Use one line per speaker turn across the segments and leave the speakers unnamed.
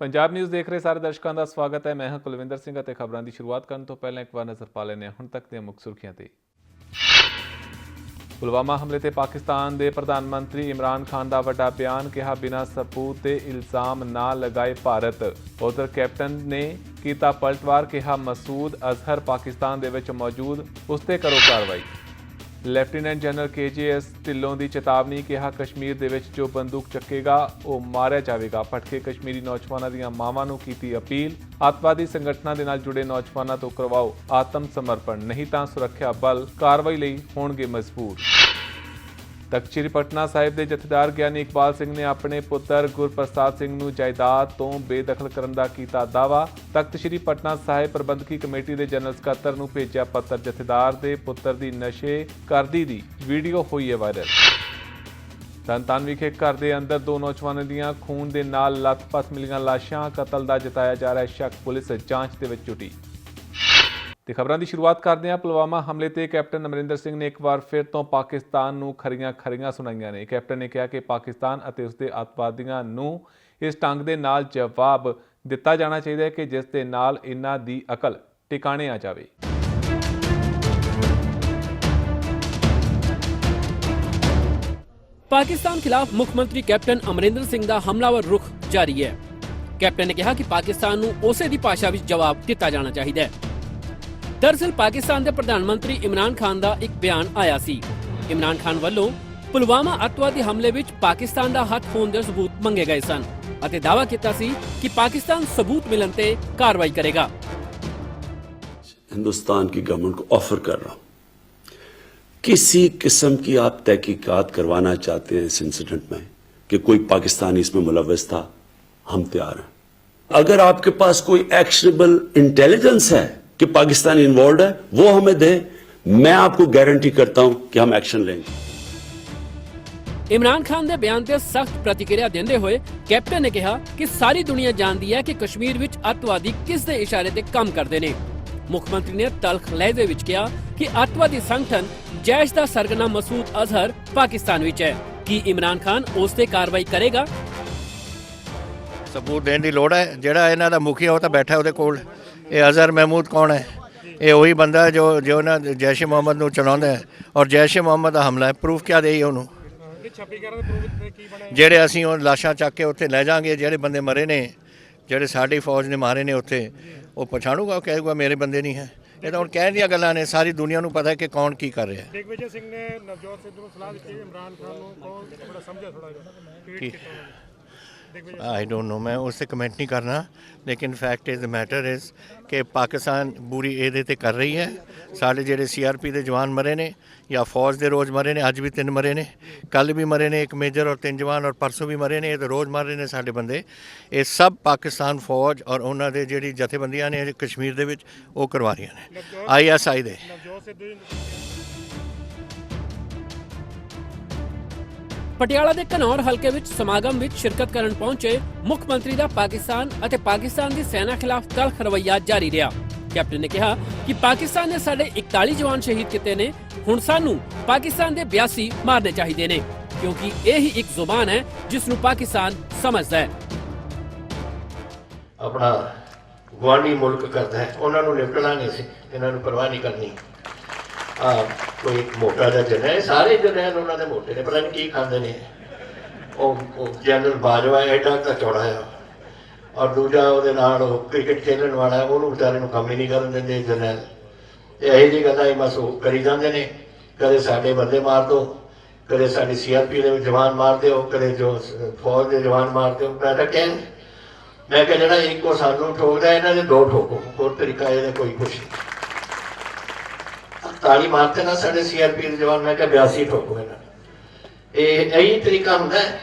Punjab news ਦੇਖ ਰਹੇ ਸਾਰੇ ਦਰਸ਼ਕਾਂ ਦਾ ਸਵਾਗਤ ਹੈ। ਮੈਂ ਹਾਂ ਕੁਲਵਿੰਦਰ ਸਿੰਘ ਅਤੇ ਖਬਰਾਂ ਦੀ ਸ਼ੁਰੂਆਤ ਕਰਨ ਤੋਂ ਪਹਿਲਾਂ ਇੱਕ ਵਾਰ ਨਜ਼ਰ ਪਾ ਲੈਂਦੇ ਹਾਂ। ਹੁਣ ਤੱਕ ਦੀਆਂ ਮੁੱਖ ਸੁਰਖੀਆਂ ਤੇ। ਪੁਲਵਾਮਾ ਹਮਲੇ ਤੇ ਪਾਕਿਸਤਾਨ ਦੇ ਪ੍ਰਧਾਨ ਮੰਤਰੀ ਇਮਰਾਨ ਖਾਨ ਦਾ ਵੱਡਾ ਬਿਆਨ ਕਿਹਾ ਬਿਨਾਂ ਸਬੂਤ ਤੇ ਇਲਜ਼ਾਮ ਨਾ ਲਗਾਏ ਭਾਰਤ। ਉਧਰ ਕੈਪਟਨ ਨੇ ਕੀਤਾ ਪਲਟਵਾਰ ਕਿਹਾ, ਮਸੂਦ ਅਜ਼ਹਰ ਪਾਕਿਸਤਾਨ ਦੇ ਵਿੱਚ ਮੌਜੂਦ, ਉਸ ਤੇ ਕਰੋ ਕਾਰਵਾਈ। ਲੈਫਟੀਨੈਂਟ ਜਨਰਲ ਕੇਜੀਐਸ ਢਿੱਲੋਂ ਦੀ ਚੇਤਾਵਨੀ ਕਿਹਾ ਕਸ਼ਮੀਰ ਦੇ ਵਿੱਚ ਜੋ ਬੰਦੂਕ ਚੱਕੇਗਾ, ਉਹ ਮਾਰਿਆ ਜਾਵੇਗਾ। ਭਟਕੇ ਕਸ਼ਮੀਰੀ ਨੌਜਵਾਨਾਂ ਦੀਆਂ ਮਾਵਾਂ ਨੂੰ ਕੀਤੀ ਅਪੀਲ। ਅੱਤਵਾਦੀ ਸੰਗਠਨਾਂ ਦੇ ਨਾਲ ਜੁੜੇ ਨੌਜਵਾਨਾਂ ਤੋਂ ਕਰਵਾਓ ਆਤਮ ਸਮਰਪਣ। ਨਹੀਂ ਤਾਂ ਸੁਰੱਖਿਆ ਬਲ ਕਾਰਵਾਈ ਲਈ ਹੋਣਗੇ ਮਜਬੂਰ। ਤਖਤ ਸ੍ਰੀ ਪਟਨਾ ਸਾਹਿਬ ਦੇ ਜਥੇਦਾਰ ਗਿਆਨੀ ਇਕਬਾਲ ਸਿੰਘ ਨੇ ਆਪਣੇ ਪੁੱਤਰ ਗੁਰਪ੍ਰਸਾਦ ਸਿੰਘ ਨੂੰ ਜਾਇਦਾਦ ਤੋਂ ਬੇਦਖਲ ਕਰਨ ਦਾ ਕੀਤਾ ਦਾਵਾ ਤਖਤ ਸ੍ਰੀ ਪਟਨਾ ਸਾਹਿਬ ਪ੍ਰਬੰਧਕੀ ਕਮੇਟੀ ਦੇ ਜਨਰਲ ਸਕੱਤਰ ਨੂੰ ਭੇਜਿਆ ਪੱਤਰ। ਜਥੇਦਾਰ ਦੇ ਪੁੱਤਰ ਦੀ ਨਸ਼ੇ ਕਰਦੀ ਦੀ ਵੀਡੀਓ ਹੋਈ ਹੈ ਵਾਇਰਲ। ਤਨਤਨ ਵਿਖੇ ਘਰ ਦੇ ਅੰਦਰ ਦੋ ਨੌਜਵਾਨਾਂ ਦੀਆਂ ਖੂਨ ਦੇ ਨਾਲ ਲੱਥਪੱਥ ਮਿਲੀਆਂ ਲਾਸ਼ਾਂ। ਕਤਲ ਦਾ ਜਤਾਇਆ ਜਾ ਰਿਹਾ ਸ਼ੱਕ ਪੁਲਿਸ ਜਾਂਚ ਦੇ ਵਿੱਚ ਜੁਟੀ। ਤੇ ਖਬਰਾਂ ਦੀ ਸ਼ੁਰੂਆਤ ਕਰਦੇ ਹਾਂ। ਪੁਲਵਾਮਾ ਹਮਲੇ ਤੇ ਕੈਪਟਨ ਅਮਰਿੰਦਰ ਸਿੰਘ ਨੇ ਇੱਕ ਵਾਰ ਫਿਰ ਤੋਂ ਪਾਕਿਸਤਾਨ ਨੂੰ ਖਰੀਆਂ ਖਰੀਆਂ ਸੁਣਾਈਆਂ ਨੇ। ਕੈਪਟਨ ਨੇ ਕਿਹਾ ਕਿ ਪਾਕਿਸਤਾਨ ਅਤੇ ਉਸਦੇ ਅੱਤਵਾਦੀਆਂ ਨੂੰ ਇਸ ਢੰਗ ਦੇ ਨਾਲ ਜਵਾਬ ਦਿੱਤਾ ਜਾਣਾ ਚਾਹੀਦਾ ਹੈ ਕਿ ਜਿਸ ਦੇ ਨਾਲ ਇਹਨਾਂ ਦੀ ਅਕਲ ਟਿਕਾਣੇ ਆ ਜਾਵੇ।
ਪਾਕਿਸਤਾਨ ਖਿਲਾਫ ਮੁੱਖ ਮੰਤਰੀ ਕੈਪਟਨ ਅਮਰਿੰਦਰ ਸਿੰਘ ਦਾ ਹਮਲਾਵਰ ਰੁਖ ਜਾਰੀ ਹੈ। ਕੈਪਟਨ ਨੇ ਕਿਹਾ ਕਿ ਪਾਕਿਸਤਾਨ ਨੂੰ ਉਸੇ ਦੀ ਭਾਸ਼ਾ ਵਿੱਚ ਜਵਾਬ ਦਿੱਤਾ ਜਾਣਾ ਚਾਹੀਦਾ ਹੈ। ਦਰਅਸਲ ਪਾਕਿਸਤਾਨ ਦੇ ਪ੍ਰਧਾਨ ਮੰਤਰੀ ਇਮਰਾਨ ਖਾਨ ਦਾ ਇੱਕ ਬਿਆਨ ਆਇਆ ਸੀ ਇਮਰਾਨ ਖਾਨ ਵੱਲੋਂ ਪੁਲਵਾਮਾ ਅੱਤਵਾਦੀ ਹਮਲੇ ਵਿੱਚ ਪਾਕਿਸਤਾਨ ਦਾ ਹੱਥ ਹੋਣ ਦੇ ਸਬੂਤ ਮੰਗੇ ਗਏ ਸਨ ਅਤੇ ਦਾਅਵਾ ਕੀਤਾ ਸੀ ਕਿ ਪਾਕਿਸਤਾਨ ਸਬੂਤ ਮਿਲਣ ਤੇ ਕਾਰਵਾਈ ਕਰੇਗਾ
हिंदुस्तान की गवर्नमेंट को ऑफर कर रहा हूं किसी किस्म की आप तहकीकात करवाना चाहते हैं इस इंसिडेंट में कि कोई पाकिस्तानी इसमें मुलविस था हम तैयार हैं अगर आपके पास कोई एक्शनेबल इंटेलिजेंस है कि पाकिस्तान इन्वॉल्व है वो हमें दे मैं आपको गारंटी करता हूं कि हम एक्शन लेंगे
ਇਮਰਾਨ ਖਾਨ ਦੇ ਬਿਆਨ ਤੇ ਸਖਤ ਪ੍ਰਤੀਕਿਰਿਆ ਦਿੰਦੇ ਹੋਏ ਕੈਪਟਨ ਨੇ ਕਿਹਾ ਕਿ ਸਾਰੀ ਦੁਨੀਆ ਜਾਣਦੀ ਹੈ ਕਿ ਕਸ਼ਮੀਰ ਵਿੱਚ ਅੱਤਵਾਦੀ ਕਿਸ ਦੇ ਇਸ਼ਾਰੇ ਤੇ ਕੰਮ ਕਰਦੇ ਨੇ ਮੁੱਖ ਮੰਤਰੀ ਨੇ ਤਲਖ ਲਹਿਜੇ ਵਿੱਚ ਕਿਹਾ ਕਿ ਅੱਤਵਾਦੀ ਸੰਗਠਨ ਜੈਸ਼ ਦਾ ਸਰਗਨਾ ਮਸੂਦ ਅਜ਼ਹਰ ਪਾਕਿਸਤਾਨ ਵਿੱਚ ਹੈ ਕੀ ਇਮਰਾਨ ਖਾਨ ਉਸ ਤੇ ਕਾਰਵਾਈ ਕਰੇਗਾ
ਸਬੂਤ ਦੇਣ ਦੀ ਲੋੜ ਹੈ ਜਿਹੜਾ ਇਹਨਾਂ ਦਾ ਮੁਖੀ ਉਹ ਤਾਂ ਬੈਠਾ ਉਹਦੇ ਕੋਲ ਇਹ ਅਜ਼ਹਰ ਮਹਿਮੂਦ ਕੌਣ ਹੈ? ਇਹ ਉਹੀ ਬੰਦਾ ਜੋ ਜੋ ਨਾ ਜੈਸ਼ ਮੁਹੰਮਦ ਨੂੰ ਚਲਾਉਂਦਾ ਹੈ। ਔਰ ਜੈਸ਼ ਮੁਹੰਮਦ ਦਾ ਹਮਲਾ ਹੈ। ਪ੍ਰੂਫ ਕਿਆ ਦੇਈ ਉਹਨੂੰ? ਜਿਹੜੇ ਅਸੀਂ ਉਹ ਲਾਸ਼ਾਂ ਚੱਕ ਕੇ ਉੱਥੇ ਲੈ ਜਾਾਂਗੇ ਜਿਹੜੇ ਬੰਦੇ ਮਰੇ ਨੇ ਜਿਹੜੇ ਸਾਡੀ ਫੌਜ ਨੇ ਮਾਰੇ ਨੇ ਉੱਥੇ ਉਹ ਪਛਾਣੂਗਾ ਉਹ ਕਹੇਗਾ ਮੇਰੇ ਬੰਦੇ ਨਹੀਂ ਹੈ। ਇਹ ਤਾਂ ਹੁਣ ਕਹਿਣ ਦੀਆਂ ਗੱਲਾਂ ਨੇ। ਸਾਰੀ ਦੁਨੀਆ ਨੂੰ ਪਤਾ ਹੈ ਕਿ ਕੌਣ ਕੀ ਕਰ ਰਿਹਾ ਹੈ।
ਦਿਗਵਿਜੇ ਸਿੰਘ ਨੇ ਨਵਜੋਤ ਸਿੱਧੂ ਨੂੰ ਸਲਾਹ ਦਿੱਤੀ ਇਮਰਾਨ ਖਾਨ ਨੂੰ ਕੌਣ? ਥੋੜਾ ਸਮਝਿਆ ਥੋੜਾ ਜਿਹਾ।
ਕੀ? ਆਈ ਡੋਨਟ ਨੋ ਮੈਂ ਉਸ ਤੇ ਕਮੈਂਟ ਨਹੀਂ ਕਰਨਾ ਲੇਕਿਨ fact is the matter is ਕਿ ਪਾਕਿਸਤਾਨ ਬੁਰੀ ਇਹਦੇ ਤੇ ਕਰ ਰਹੀ ਹੈ। ਸਾਡੇ ਜਿਹੜੇ ਸੀਆਰਪੀ ਦੇ ਜਵਾਨ ਮਰੇ ਨੇ ਜਾਂ ਫੌਜ ਦੇ ਰੋਜ਼ ਮਰੇ ਨੇ ਅੱਜ ਵੀ ਤਿੰਨ ਮਰੇ ਨੇ ਕੱਲ ਵੀ ਮਰੇ ਨੇ ਇੱਕ ਮੇਜਰ ਔਰ ਤਿੰਨ ਜਵਾਨ ਔਰ ਪਰਸੋਂ ਵੀ ਮਰੇ ਨੇ ਇਹ ਤਾਂ ਰੋਜ਼ ਮਰ ਰਹੇ ਨੇ ਸਾਡੇ ਬੰਦੇ। ਇਹ ਸਭ ਪਾਕਿਸਤਾਨ ਫੌਜ ਔਰ ਉਹਨਾਂ ਦੇ ਜਿਹੜੀ ਜਥੇਬੰਦੀਆਂ ਨੇ ਕਸ਼ਮੀਰ ਦੇ ਵਿੱਚ ਉਹ ਕਰਵਾ ਰਹੀਆਂ ਨੇ। ਆਈਐਸਆਈ ਦੇ।
ਪਟਿਆਲਾ ਦੇ ਘਨੌਰ ਹਲਕੇ ਵਿੱਚ ਸਮਾਗਮ ਵਿੱਚ ਸ਼ਿਰਕਤ ਕਰਨ ਪਹੁੰਚੇ ਮੁੱਖ ਮੰਤਰੀ ਦਾ ਪਾਕਿਸਤਾਨ ਅਤੇ ਪਾਕਿਸਤਾਨ ਦੀ ਸੈਨਾ ਖਿਲਾਫ ਤਲਖ ਰਵੱਈਆ ਜਾਰੀ ਰਿਹਾ। ਕੈਪਟਨ ਨੇ ਕਿਹਾ ਕਿ ਪਾਕਿਸਤਾਨ ਨੇ ਸਾਡੇ 41 ਜਵਾਨ ਸ਼ਹੀਦ ਕੀਤੇ ਨੇ। ਹੁਣ ਸਾਨੂੰ ਪਾਕਿਸਤਾਨ ਦੇ 82 ਮਾਰਨੇ ਚਾਹੀਦੇ ਨੇ, ਕਿਉਂਕਿ ਇਹ ਹੀ ਇੱਕ ਜ਼ੁਬਾਨ ਹੈ ਜਿਸ ਨੂੰ ਪਾਕਿਸਤਾਨ ਸਮਝਦਾ ਹੈ।
ਆਪਣਾ ਗੁਆਂਢੀ ਮੁਲਕ ਕਰਦਾ ਹੈ। ਉਹਨਾਂ ਨੂੰ ਨਿਪਟ ਲਾਂਗੇ ਅਸੀਂ ਇਹਨਾਂ ਨੂੰ ਪਰਵਾਹ ਨਹੀਂ ਕਰਨੀ। ਆ ਕੋਈ ਮੋਟਾ ਜਿਹਾ ਜਨਰਲ ਸਾਰੇ ਜਨਰਲ ਉਹਨਾਂ ਦੇ ਮੋਟੇ ਨੇ, ਪਤਾ ਨਹੀਂ ਕੀ ਖਾਂਦੇ ਨੇ। ਉਹ ਜਨਰਲ ਬਾਜਵਾ ਐਡਾ ਤਾਂ ਚੌੜਾ ਆ ਔਰ ਦੂਜਾ ਉਹਦੇ ਨਾਲ ਉਹ ਕ੍ਰਿਕਟ ਖੇਡਣ ਵਾਲਾ ਉਹਨੂੰ ਵਿਚਾਰੇ ਨੂੰ ਕੰਮ ਹੀ ਨਹੀਂ ਕਰਨ ਦਿੰਦੇ ਜਨਰਲ ਤੇ ਇਹੋ ਜਿਹੀ ਗੱਲਾਂ ਹੀ ਬਸ ਉਹ ਕਰੀ ਜਾਂਦੇ ਨੇ। ਕਦੇ ਸਾਡੇ ਬੰਦੇ ਮਾਰ ਦੋ, ਕਦੇ ਸਾਡੀ ਸੀਆਰਪੀ ਦੇ ਜਵਾਨ ਮਾਰ ਦਿਓ, ਕਦੇ ਜੋ ਫੌਜ ਦੇ ਜਵਾਨ ਮਾਰ ਦਿਓ, ਮੈਂ ਤਾਂ ਕਹਿੰ ਮੈਂ ਕਿਹਾ ਜਿਹੜਾ ਇੱਕੋ ਸਾਨੂੰ ਠੋਕਦਾ, ਇਹਨਾਂ ਦੇ ਦੋ ਠੋਕੋ, ਹੋਰ ਤਰੀਕਾ ਇਹਦਾ ਕੋਈ ਕੁਛ ਨਹੀਂ। ਤਾਲੀ ਮਾਰਤੇ ਨਾ ਸਾਡੇ ਸੀਆਰਪੀ ਦੇ ਜਵਾਨ, ਮੈਂ ਕਿਹਾ 82 ਠੋਕੋ ਇਹਨਾਂ ਇਹ ਇਹੀ ਤਰੀਕਾ ਹੁੰਦਾ ਹੈ।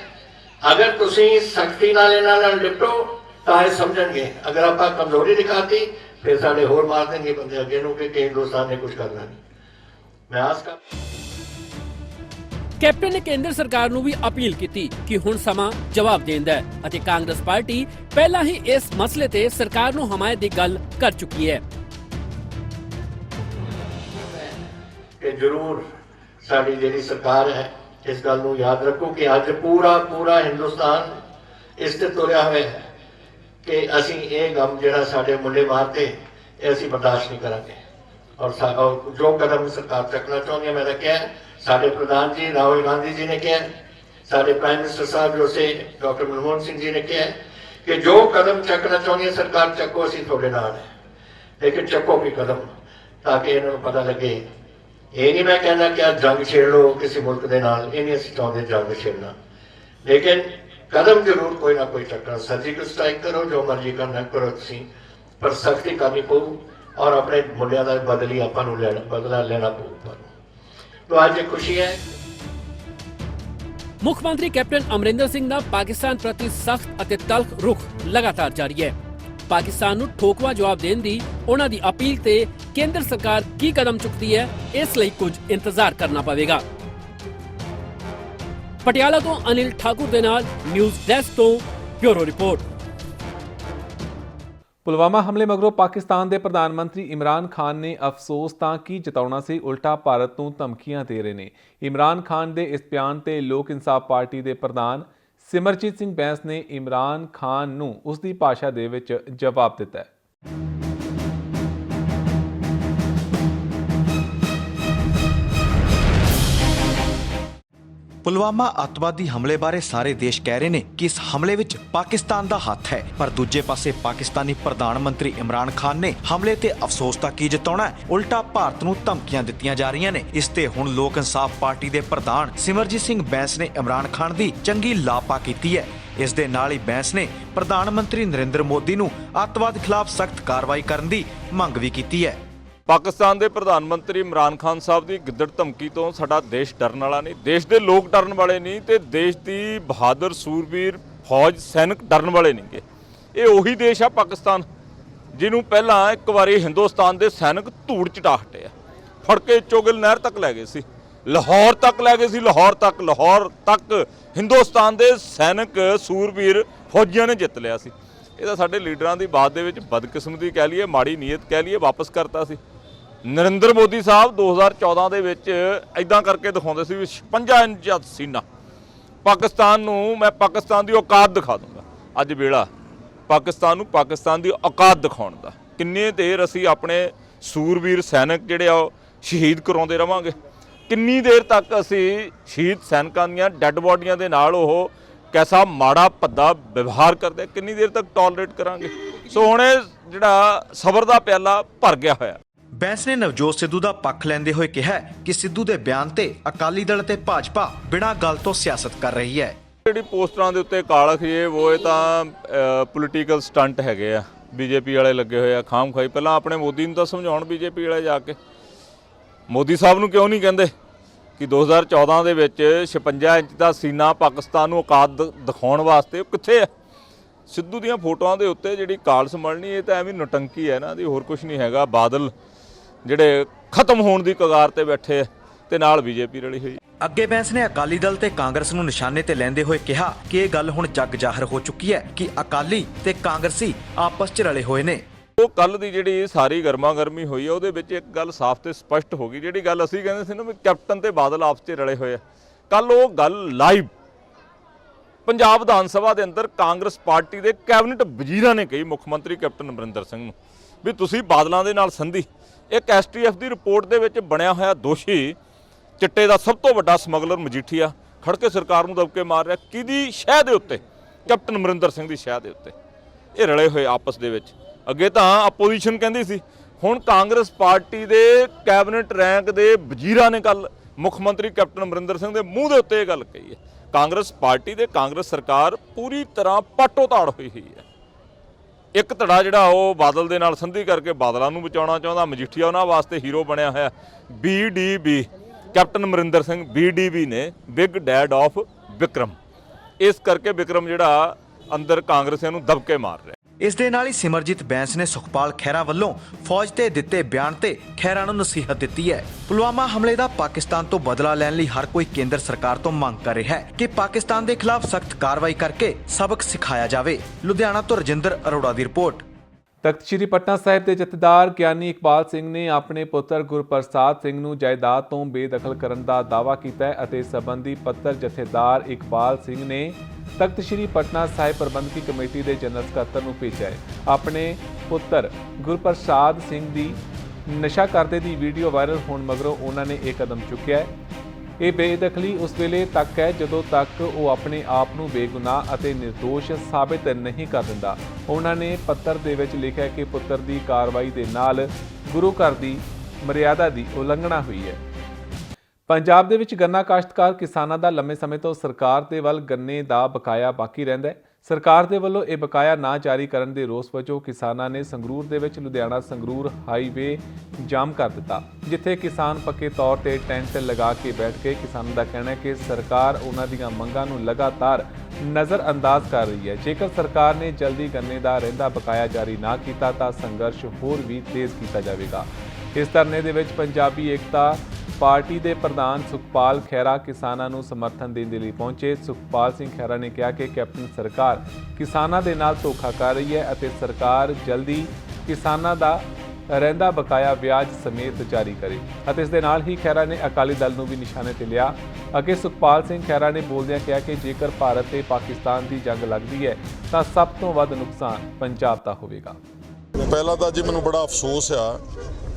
ਅਗਰ ਤੁਸੀਂ ਸਖਤੀ ਨਾਲ ਇਹਨਾਂ ਨਾਲ ਨਿਪਟੋ, ਤਾਂ ਇਹ ਸਮਝਣਗੇ। ਅਗਰ ਆਪਾਂ ਕਮਜ਼ੋਰੀ ਦਿਖਾਤੀ, ਫਿਰ ਸਾਡੇ ਹੋਰ ਮਾਰ ਦੇਣਗੇ ਬੰਦੇ ਅੱਗੇ ਨੂੰ ਕਿ ਹਿੰਦੁਸਤਾਨ ਨੇ ਕੁਝ ਕਰਨਾ ਨਹੀਂ। ਮੈਂ ਆਸ ਕਰ
ਕੈਪਟਨ ਨੇ ਕੇਂਦਰ ਸਰਕਾਰ ਨੂੰ ਵੀ ਅਪੀਲ ਕੀਤੀ ਕਿ ਹੁਣ ਸਮਾਂ ਜਵਾਬ ਦੇਣ ਦਾ ਹੈ ਅਤੇ ਕਾਂਗਰਸ ਪਾਰਟੀ ਪਹਿਲਾਂ ਹੀ ਇਸ ਮਸਲੇ ਤੇ ਸਰਕਾਰ ਨੂੰ ਹਮਾਇਤ ਦੀ ਗੱਲ ਕਰ ਚੁੱਕੀ ਹੈ।
ਜ਼ਰੂਰ ਸਾਡੀ ਜਿਹੜੀ ਸਰਕਾਰ ਹੈ ਇਸ ਗੱਲ ਨੂੰ ਯਾਦ ਰੱਖੋ ਕਿ ਅੱਜ ਪੂਰਾ ਪੂਰਾ ਹਿੰਦੁਸਤਾਨ ਇਸ ਤੇ ਤੁਰਿਆ ਹੋਇਆ ਹੈ ਕਿ ਅਸੀਂ ਇਹ ਗਮ ਜਿਹੜਾ ਸਾਡੇ ਮੁੰਡੇ ਮਾਰਤੇ ਇਹ ਅਸੀਂ ਬਰਦਾਸ਼ਤ ਨਹੀਂ ਕਰਾਂਗੇ ਔਰ ਸਾ- ਔਰ ਜੋ ਕਦਮ ਸਰਕਾਰ ਚੱਕਣਾ ਚਾਹੁੰਦੀ ਹੈ ਮੈਂ ਤਾਂ ਕਿਹਾ ਸਾਡੇ ਪ੍ਰਧਾਨ ਜੀ ਰਾਹੁਲ ਗਾਂਧੀ ਜੀ ਨੇ ਕਿਹਾ ਸਾਡੇ ਪ੍ਰਾਈਮ ਮਿਨਿਸਟਰ ਸਾਹਿਬ ਜੋ ਸੇ ਡਾਕਟਰ ਮਨਮੋਹਨ ਸਿੰਘ ਜੀ ਨੇ ਕਿਹਾ ਕਿ ਜੋ ਕਦਮ ਚੱਕਣਾ ਚਾਹੁੰਦੀ ਹੈ ਸਰਕਾਰ ਚੱਕੋ ਅਸੀਂ ਤੁਹਾਡੇ ਨਾਲ ਹੈ ਲੇਕਿਨ ਚੱਕੋ ਵੀ ਕਦਮ ਤਾਂ ਕਿ ਇਹਨਾਂ ਨੂੰ ਪਤਾ ਲੱਗੇ ਇਹ ਨਹੀਂ ਮੈਂ ਕਹਿੰਦਾ ਕਿ ਆ ਜੰਗ ਛੇੜ ਲਓ ਕਿਸੇ ਮੁਲਕ ਦੇ ਨਾਲ, ਇਹ ਨਹੀਂ ਅਸੀਂ ਚਾਹੁੰਦੇ ਜੰਗ ਛੇੜਨਾ। ਲੇਕਿਨ ਕਦਮ ਜ਼ਰੂਰ ਕੋਈ ਨਾ ਕੋਈ ਚੱਕਣਾ ਸਰਜੀਕਲ ਸਟ੍ਰਾਈਕ ਕਰੋ, ਜੋ ਮਰਜ਼ੀ ਕਰਨਾ ਕਰੋ ਤੁਸੀਂ, ਪਰ ਸਖਤੀ ਕਰਨੀ ਪਊ ਔਰ ਆਪਣੇ ਮੁੰਡਿਆਂ ਦਾ ਬਦਲੀ ਆਪਾਂ ਨੂੰ ਲੈਣਾ, ਬਦਲਾ ਲੈਣਾ ਪਊ ਤਾਂ ਅੱਜ ਖੁਸ਼ੀ ਹੈ।
ਮੁੱਖ ਮੰਤਰੀ ਕੈਪਟਨ ਅਮਰਿੰਦਰ ਸਿੰਘ ਦਾ ਪਾਕਿਸਤਾਨ ਪ੍ਰਤੀ ਸਖਤ ਅਤੇ ਤਲਖ ਰੁਖ ਲਗਾਤਾਰ ਜਾਰੀ ਹੈ। ਪਾਕਿਸਤਾਨ ਨੂੰ ਠੋਕਵਾ ਜਵਾਬ ਦੇਣ ਦੀ ਉਹਨਾਂ ਦੀ ਅਪੀਲ ਤੇ ਕੇਂਦਰ ਸਰਕਾਰ ਕੀ ਕਦਮ ਚੁੱਕਦੀ ਹੈ, ਇਸ ਲਈ ਕੁਝ ਇੰਤਜ਼ਾਰ ਕਰਨਾ ਪਵੇਗਾ। ਪਟਿਆਲਾ ਤੋਂ ਅਨਿਲ ਠਾਕੁਰ ਦੇ ਨਾਲ ਨਿਊਜ਼ ਡੈਸਕ ਤੋਂ ਬਿਊਰੋ ਰਿਪੋਰਟ।
ਪੁਲਵਾਮਾ ਹਮਲੇ ਮਗਰੋਂ ਪਾਕਿਸਤਾਨ ਦੇ ਪ੍ਰਧਾਨ ਮੰਤਰੀ ਇਮਰਾਨ ਖਾਨ ਨੇ ਅਫਸੋਸ ਤਾਂ ਕੀ ਜਤਾਉਣਾ ਸੀ, ਉਲਟਾ ਭਾਰਤ ਨੂੰ ਧਮਕੀਆਂ ਦੇ ਰਹੇ ਨੇ। ਇਮਰਾਨ ਖਾਨ ਦੇ ਇਸ ਬਿਆਨ ਤੇ ਲੋਕ ਇਨਸਾਫ ਪਾਰਟੀ ਦੇ ਪ੍ਰਧਾਨ ਸਿਮਰਜੀਤ ਸਿੰਘ ਬੈਂਸ ਨੇ ਇਮਰਾਨ ਖਾਨ ਨੂੰ ਉਸ ਦੀ ਭਾਸ਼ਾ ਦੇ ਵਿੱਚ ਜਵਾਬ ਦਿੱਤਾ ਹੈ।
ਪੁਲਵਾਮਾ ਅੱਤਵਾਦੀ ਹਮਲੇ ਬਾਰੇ ਸਾਰੇ ਦੇਸ਼ ਕਹਿ ਰਹੇ ਨੇ ਕਿ ਇਸ ਹਮਲੇ ਵਿੱਚ ਪਾਕਿਸਤਾਨ ਦਾ ਹੱਥ ਹੈ। ਪਰ ਦੂਜੇ ਪਾਸੇ ਪਾਕਿਸਤਾਨੀ ਪ੍ਰਧਾਨ ਮੰਤਰੀ ਇਮਰਾਨ ਖਾਨ ਨੇ ਹਮਲੇ ਤੇ ਅਫਸੋਸ ਤਾਂ ਕੀ ਜਤਾਉਣਾ ਹੈ, ਉਲਟਾ ਭਾਰਤ ਨੂੰ ਧਮਕੀਆਂ ਦਿੱਤੀਆਂ ਜਾ ਰਹੀਆਂ ਨੇ। ਇਸ ਤੇ ਹੁਣ ਲੋਕ ਇਨਸਾਫ ਪਾਰਟੀ ਦੇ ਪ੍ਰਧਾਨ ਸਿਮਰਜੀਤ ਸਿੰਘ ਬੈਂਸ ਨੇ ਇਮਰਾਨ ਖਾਨ ਦੀ ਚੰਗੀ ਲਾਪਾ ਕੀਤੀ ਹੈ। ਇਸ ਦੇ ਨਾਲ ਹੀ ਬੈਂਸ ਨੇ ਪ੍ਰਧਾਨ ਮੰਤਰੀ ਨਰਿੰਦਰ ਮੋਦੀ ਨੂੰ ਅੱਤਵਾਦ ਖਿਲਾਫ ਸਖਤ ਕਾਰਵਾਈ ਕਰਨ ਦੀ ਮੰਗ ਵੀ ਕੀਤੀ ਹੈ।
ਪਾਕਿਸਤਾਨ ਦੇ ਪ੍ਰਧਾਨ ਮੰਤਰੀ ਇਮਰਾਨ ਖਾਨ ਸਾਹਿਬ ਦੀ ਗਿੱਦੜ ਧਮਕੀ ਤੋਂ ਸਾਡਾ ਦੇਸ਼ ਡਰਨ ਵਾਲਾ ਨਹੀਂ, ਦੇਸ਼ ਦੇ ਲੋਕ ਡਰਨ ਵਾਲੇ ਨਹੀਂ ਤੇ ਦੇਸ਼ ਦੀ ਬਹਾਦਰ, ਸੂਰਬੀਰ, ਫੌਜ, ਸੈਨਿਕ ਡਰਨ ਵਾਲੇ ਨਹੀਂਗੇ। ਇਹ ਉਹੀ ਦੇਸ਼ ਆ ਪਾਕਿਸਤਾਨ, ਜਿਹਨੂੰ ਪਹਿਲਾਂ ਇੱਕ ਵਾਰੀ ਹਿੰਦੁਸਤਾਨ ਦੇ ਸੈਨਿਕ ਧੂੜ ਚਟਾ ਹਟੇ ਆ। ਫੜ ਕੇ ਚੋਗਲ ਨਹਿਰ ਤੱਕ ਲੈ ਗਏ ਸੀ, ਲਾਹੌਰ ਤੱਕ ਲੈ ਗਏ ਸੀ, ਲਾਹੌਰ ਤੱਕ ਲਾਹੌਰ ਤੱਕ ਹਿੰਦੁਸਤਾਨ ਦੇ ਸੈਨਿਕ, ਸੂਰਬੀਰ, ਫੌਜੀਆਂ ਨੇ ਜਿੱਤ ਲਿਆ ਸੀ। ਇਹ ਤਾਂ ਸਾਡੇ ਲੀਡਰਾਂ ਦੀ ਬਾਤ ਦੇ ਵਿੱਚ ਬਦਕਿਸਮਤੀ ਕਹਿ ਲਈਏ, ਮਾੜੀ ਨੀਅਤ ਕਹਿ ਲਈਏ, ਵਾਪਸ ਕਰਤਾ ਸੀ। ਨਰਿੰਦਰ ਮੋਦੀ ਸਾਹਿਬ 2014 ਦੇ ਵਿੱਚ ਐਦਾਂ ਕਰਕੇ ਦਿਖਾਉਂਦੇ ਸੀ ਵੀ 56 ਇੰਚ ਸੀਨਾ। ਪਾਕਿਸਤਾਨ ਨੂੰ, ਮੈਂ ਪਾਕਿਸਤਾਨ ਦੀ ਔਕਾਤ ਦਿਖਾ ਦੂੰਗਾ। ਅੱਜ ਵੇਲਾ, ਪਾਕਿਸਤਾਨ ਨੂੰ ਪਾਕਿਸਤਾਨ ਦੀ ਔਕਾਤ ਦਿਖਾਉਣ ਦਾ। ਕਿੰਨੇ ਦੇਰ ਅਸੀਂ ਆਪਣੇ ਸੂਰਵੀਰ ਸੈਨਿਕ ਜਿਹੜੇ ਆ ਉਹ ਸ਼ਹੀਦ ਕਰਾਉਂਦੇ ਰਵਾਂਗੇ? ਕਿੰਨੀ ਦੇਰ ਤੱਕ ਅਸੀਂ ਸ਼ਹੀਦ ਸੈਨਿਕਾਂ ਦੀਆਂ ਡੈੱਡ ਬੋਡੀਆਂ ਦੇ ਨਾਲ ਉਹ ਕੈਸਾ ਮਾੜਾ ਭੱਦਾ ਵਿਵਹਾਰ ਕਰਦੇ ਕਿੰਨੀ ਦੇਰ ਤੱਕ ਟੋਲਰੇਟ ਕਰਾਂਗੇ? ਸੋ ਹੁਣ ਇਹ ਜਿਹੜਾ ਸਬਰ ਦਾ ਪਿਆਲਾ ਭਰ ਗਿਆ ਹੋਇਆ।
ਬੈਂਸ ਨੇ ਨਵਜੋਤ ਸਿੱਧੂ ਦਾ ਪੱਖ ਲੈਂਦੇ ਹੋਏ ਕਿਹਾ ਕਿ ਸਿੱਧੂ ਦੇ ਬਿਆਨ ਤੇ ਅਕਾਲੀ ਦਲ ਤੇ ਭਾਜਪਾ ਬਿਨਾਂ ਗੱਲ ਤੋਂ ਸਿਆਸਤ ਕਰ ਰਹੀ ਹੈ।
ਜਿਹੜੀ ਪੋਸਟਰਾਂ ਦੇ ਉੱਤੇ ਕਾਲਖ ਇਹ ਉਹ ਤਾਂ ਪੋਲੀਟੀਕਲ ਸਟੰਟ ਹੈਗੇ ਆ। ਬੀਜੇਪੀ ਵਾਲੇ ਲੱਗੇ ਹੋਏ ਆ, ਖਾਮ ਖਾਈ। ਪਹਿਲਾਂ ਆਪਣੇ ਮੋਦੀ ਨੂੰ ਤਾਂ ਸਮਝਾਉਣ ਬੀਜੇਪੀ ਵਾਲੇ ਜਾ ਕੇ। ਮੋਦੀ ਸਾਹਿਬ ਨੂੰ ਕਿਉਂ ਨਹੀਂ ਕਹਿੰਦੇ ਕਿ 2014 ਦੇ ਵਿੱਚ 56 ਇੰਚ ਦਾ ਸੀਨਾ ਪਾਕਿਸਤਾਨ ਨੂੰ ਔਕਾਤ ਦਿਖਾਉਣ ਵਾਸਤੇ ਉਹ ਕਿੱਥੇ ਹੈ ਸਿੱਧੂ ਦੀਆਂ ਫੋਟੋਆਂ ਦੇ ਉੱਤੇ ਜਿਹੜੀ ਕਾਲ ਸੰਭਲਣੀ, ਇਹ ਤਾਂ ਐਵੇਂ ਨਟੰਕੀ ਹੈ ਨਾ ਦੀ ਹੋਰ ਕੁਝ ਨਹੀਂ ਹੈਗਾ। ਬਾਦਲ ਜਿਹੜੇ ਖਤਮ ਹੋਣ ਦੀ ਕਗਾਰ ਤੇ ਬੈਠੇ ਤੇ ਨਾਲ ਬੀਜੇਪੀ ਰਲੀ ਹੋਈ।
ਅੱਗੇ ਬੈਂਸ ਨੇ ਅਕਾਲੀ ਦਲ ਤੇ ਕਾਂਗਰਸ ਨੂੰ ਨਿਸ਼ਾਨੇ ਤੇ ਲੈਂਦੇ ਹੋਏ ਕਿਹਾ ਕਿ ਇਹ ਗੱਲ ਹੁਣ ਜੱਗ ਜ਼ਾਹਰ ਹੋ ਚੁੱਕੀ ਹੈ ਕਿ ਅਕਾਲੀ ਤੇ ਕਾਂਗਰਸੀ ਆਪਸ 'ਚ ਰਲੇ ਹੋਏ ਨੇ।
ਉਹ ਕੱਲ ਦੀ ਜਿਹੜੀ ਸਾਰੀ ਗਰਮਾ ਗਰਮੀ ਹੋਈ ਆ ਉਹਦੇ ਵਿੱਚ ਇੱਕ ਗੱਲ ਸਾਫ਼ ਤੇ ਸਪਸ਼ਟ ਹੋ ਗਈ ਜਿਹੜੀ ਗੱਲ ਅਸੀਂ ਕਹਿੰਦੇ ਸੀ ਨਾ ਵੀ ਕੈਪਟਨ ਤੇ ਬਾਦਲ ਆਪਸ 'ਚ ਰਲੇ ਹੋਏ ਆ। ਕੱਲ ਉਹ ਗੱਲ ਲਾਈਵ ਪੰਜਾਬ ਵਿਧਾਨ ਸਭਾ ਦੇ ਅੰਦਰ ਕਾਂਗਰਸ ਪਾਰਟੀ ਦੇ ਕੈਬਨਿਟ ਵਜ਼ੀਰਾਂ ਨੇ ਕਹੀ ਮੁੱਖ ਮੰਤਰੀ ਕੈਪਟਨ ਅਮਰਿੰਦਰ ਸਿੰਘ ਨੂੰ ਵੀ ਤੁਸੀਂ ਬਾਦਲਾਂ ਦੇ ਨਾਲ ਸੰਧੀ ਇੱਕ ਐਸਟੀਐਫ ਦੀ ਰਿਪੋਰਟ ਦੇ ਵਿੱਚ ਬਣਿਆ ਹੋਇਆ ਦੋਸ਼ੀ ਚਿੱਟੇ ਦਾ ਸਭ ਤੋਂ ਵੱਡਾ ਸਮਗਲਰ ਮਜੀਠੀਆ ਖੜ ਕੇ ਸਰਕਾਰ ਨੂੰ ਦਬਕੇ ਮਾਰ ਰਿਹਾ। ਕਿਹਦੀ ਸ਼ਹਿ ਦੇ ਉੱਤੇ? ਕੈਪਟਨ ਅਮਰਿੰਦਰ ਸਿੰਘ ਦੀ ਸ਼ਹਿ ਦੇ ਉੱਤੇ। ਇਹ ਰਲੇ ਹੋਏ ਆਪਸ ਦੇ ਵਿੱਚ। ਅੱਗੇ ਤਾਂ ਆਪੋਜੀਸ਼ਨ ਕਹਿੰਦੀ ਸੀ, ਹੁਣ ਕਾਂਗਰਸ ਪਾਰਟੀ ਦੇ ਕੈਬਨਿਟ ਰੈਂਕ ਦੇ ਵਜ਼ੀਰਾਂ ਨੇ ਕੱਲ ਮੁੱਖ ਮੰਤਰੀ ਕੈਪਟਨ ਅਮਰਿੰਦਰ ਸਿੰਘ ਦੇ ਮੂੰਹ ਦੇ ਉੱਤੇ ਇਹ ਗੱਲ ਕਹੀ ਹੈ। ਕਾਂਗਰਸ ਪਾਰਟੀ ਦੇ ਕਾਂਗਰਸ ਸਰਕਾਰ ਪੂਰੀ ਤਰ੍ਹਾਂ ਪਾਟੋ ਤਾੜ ਹੋਈ ਹੋਈ ਹੈ। ਇੱਕ ਧੜਾ ਜਿਹੜਾ ਉਹ ਬਾਦਲ ਦੇ ਨਾਲ ਸੰਧੀ ਕਰਕੇ ਬਾਦਲਾਂ ਨੂੰ ਬਚਾਉਣਾ ਚਾਹੁੰਦਾ। ਮਜੀਠੀਆ ਉਹਨਾਂ ਵਾਸਤੇ ਹੀਰੋ ਬਣਿਆ ਹੋਇਆ। ਬੀਡੀਬੀ ਕੈਪਟਨ ਅਮਰਿੰਦਰ ਸਿੰਘ ਬੀਡੀਬੀ ਨੇ ਬਿਗ ਡੈਡ ਆਫ ਵਿਕਰਮ ਇਸ ਕਰਕੇ ਵਿਕਰਮ ਜਿਹੜਾ ਅੰਦਰ ਕਾਂਗਰਸੀਆਂ ਨੂੰ ਦਬਕੇ ਮਾਰ ਰਿਹਾ।
ਇਸ ਦੇ ਨਾਲ ਹੀ ਸਿਮਰਜੀਤ ਬੈਂਸ ਨੇ ਸੁਖਪਾਲ ਖਹਿਰਾ ਵੱਲੋਂ ਫੌਜ ਤੇ ਦਿੱਤੇ ਬਿਆਨ ਤੇ ਖਹਿਰਾ ਨੂੰ ਨਸੀਹਤ ਦਿੱਤੀ ਹੈ। ਪੁਲਵਾਮਾ ਹਮਲੇ ਦਾ ਪਾਕਿਸਤਾਨ ਤੋਂ ਬਦਲਾ ਲੈਣ ਲਈ ਹਰ ਕੋਈ ਕੇਂਦਰ ਸਰਕਾਰ ਤੋਂ ਮੰਗ ਕਰ ਰਿਹਾ ਹੈ ਕਿ ਪਾਕਿਸਤਾਨ ਦੇ ਖਿਲਾਫ ਸਖਤ ਕਾਰਵਾਈ ਕਰਕੇ ਸਬਕ ਸਿਖਾਇਆ ਜਾਵੇ। ਲੁਧਿਆਣਾ ਤੋਂ ਰਜਿੰਦਰ ਅਰੋੜਾ ਦੀ ਰਿਪੋਰਟ।
ਤਖਤ ਸ੍ਰੀ ਪਟਨਾ ਸਾਹਿਬ ਦੇ ਜਥੇਦਾਰ ਗਿਆਨੀ ਇਕਬਾਲ ਸਿੰਘ ਨੇ ਆਪਣੇ ਪੁੱਤਰ ਗੁਰਪ੍ਰਸਾਦ ਸਿੰਘ ਨੂੰ ਜਾਇਦਾਦ ਤੋਂ ਬੇਦਖਲ ਕਰਨ ਦਾ ਦਾਅਵਾ ਕੀਤਾ ਹੈ ਅਤੇ ਸਬੰਧੀ ਪੱਤਰ ਜਥੇਦਾਰ ਇਕਬਾਲ ਸਿੰਘ ਨੇ ਤਖਤ ਸ੍ਰੀ ਪਟਨਾ ਸਾਹਿਬ ਪ੍ਰਬੰਧਕੀ ਕਮੇਟੀ ਦੇ ਜਨਰਲ ਸਕੱਤਰ ਨੂੰ ਭੇਜਿਆ ਹੈ। ਆਪਣੇ ਪੁੱਤਰ ਗੁਰਪ੍ਰਸਾਦ ਸਿੰਘ ਦੀ ਨਸ਼ਾ ਕਰਦੇ ਦੀ ਵੀਡੀਓ ਵਾਇਰਲ ਹੋਣ ਮਗਰੋਂ ਉਹਨਾਂ ਨੇ ਇਹ ਕਦਮ ਚੁੱਕਿਆ ਹੈ। ਇਹ ਬੇਦਖਲੀ ਉਸ ਵੇਲੇ ਤੱਕ ਹੈ ਜਦੋਂ ਤੱਕ ਉਹ ਆਪਣੇ ਆਪ ਨੂੰ ਬੇਗੁਨਾਹ ਅਤੇ ਨਿਰਦੋਸ਼ ਸਾਬਿਤ ਨਹੀਂ ਕਰ ਦਿੰਦਾ। ਉਹਨਾਂ ਨੇ ਪੱਤਰ ਦੇ ਵਿੱਚ ਲਿਖਿਆ ਕਿ ਪੁੱਤਰ ਦੀ ਕਾਰਵਾਈ ਦੇ ਨਾਲ ਗੁਰੂ ਘਰ ਦੀ ਮਰਿਆਦਾ ਦੀ ਉਲੰਘਣਾ ਹੋਈ ਹੈ। ਪੰਜਾਬ ਦੇ ਵਿੱਚ ਗੰਨਾ ਕਾਸ਼ਤਕਾਰ ਕਿਸਾਨਾਂ ਦਾ ਲੰਮੇ ਸਮੇਂ ਤੋਂ ਸਰਕਾਰ ਦੇ ਵੱਲ ਗੰਨੇ ਦਾ ਬਕਾਇਆ ਬਾਕੀ ਰਹਿੰਦਾ ਹੈ। ਸਰਕਾਰ ਦੇ ਵੱਲੋਂ ਇਹ ਬਕਾਇਆ ਨਾ ਜਾਰੀ ਕਰਨ ਦੇ ਰੋਸ ਵਜੋਂ ਕਿਸਾਨਾਂ ਨੇ ਸੰਗਰੂਰ ਦੇ ਵਿੱਚ ਲੁਧਿਆਣਾ ਸੰਗਰੂਰ ਹਾਈਵੇ ਜਾਮ ਕਰ ਦਿੱਤਾ, ਜਿੱਥੇ ਕਿਸਾਨ ਪੱਕੇ ਤੌਰ ਤੇ ਟੈਂਟ ਲਗਾ ਕੇ ਬੈਠ ਕੇ ਕਿਸਾਨਾਂ ਦਾ ਕਹਿਣਾ ਹੈ ਕਿ ਸਰਕਾਰ ਉਹਨਾਂ ਦੀਆਂ ਮੰਗਾਂ ਨੂੰ ਲਗਾਤਾਰ ਨਜ਼ਰ ਅੰਦਾਜ਼ ਕਰ ਰਹੀ ਹੈ। ਜੇਕਰ ਸਰਕਾਰ ਨੇ ਜਲਦੀ ਗੰਨੇ ਦਾ ਰਹਿੰਦਾ ਬਕਾਇਆ ਜਾਰੀ ਨਾ ਕੀਤਾ ਤਾਂ ਸੰਘਰਸ਼ ਹੋਰ ਵੀ ਤੇਜ਼ ਕੀਤਾ ਜਾਵੇਗਾ। ਇਸ ਧਰਨੇ ਦੇ ਵਿੱਚ ਪੰਜਾਬੀ ਏਕਤਾ ਪਾਰਟੀ ਦੇ ਪ੍ਰਧਾਨ ਸੁਖਪਾਲ ਖਹਿਰਾ ਕਿਸਾਨਾਂ ਨੂੰ ਸਮਰਥਨ ਦੇਣ ਦੇ ਲਈ ਪਹੁੰਚੇ। ਸੁਖਪਾਲ ਸਿੰਘ ਖਹਿਰਾ ਨੇ ਕਿਹਾ ਕਿ ਕੈਪਟਨ ਸਰਕਾਰ ਕਿਸਾਨਾਂ ਦੇ ਨਾਲ ਧੋਖਾ ਕਰ ਰਹੀ ਹੈ ਅਤੇ ਸਰਕਾਰ ਜਲਦੀ ਕਿਸਾਨਾਂ ਦਾ ਰਹਿੰਦਾ ਬਕਾਇਆ ਵਿਆਜ ਸਮੇਤ ਜਾਰੀ ਕਰੇ। ਅਤੇ ਇਸ ਦੇ ਨਾਲ ਹੀ ਖਹਿਰਾ ਨੇ ਅਕਾਲੀ ਦਲ ਨੂੰ ਵੀ ਨਿਸ਼ਾਨੇ ਤੇ ਲਿਆ। ਅੱਗੇ ਸੁਖਪਾਲ ਸਿੰਘ ਖਹਿਰਾ ਨੇ ਬੋਲਦਿਆਂ ਕਿਹਾ ਕਿ ਜੇਕਰ ਭਾਰਤ ਤੇ ਪਾਕਿਸਤਾਨ ਦੀ ਜੰਗ ਲੱਗਦੀ ਹੈ, ਤਾਂ ਸਭ ਤੋਂ ਵੱਧ ਨੁਕਸਾਨ ਪੰਜਾਬ ਦਾ ਹੋਵੇਗਾ।
ਪਹਿਲਾਂ ਤਾਂ ਜੀ ਮੈਨੂੰ ਬੜਾ ਅਫਸੋਸ ਆ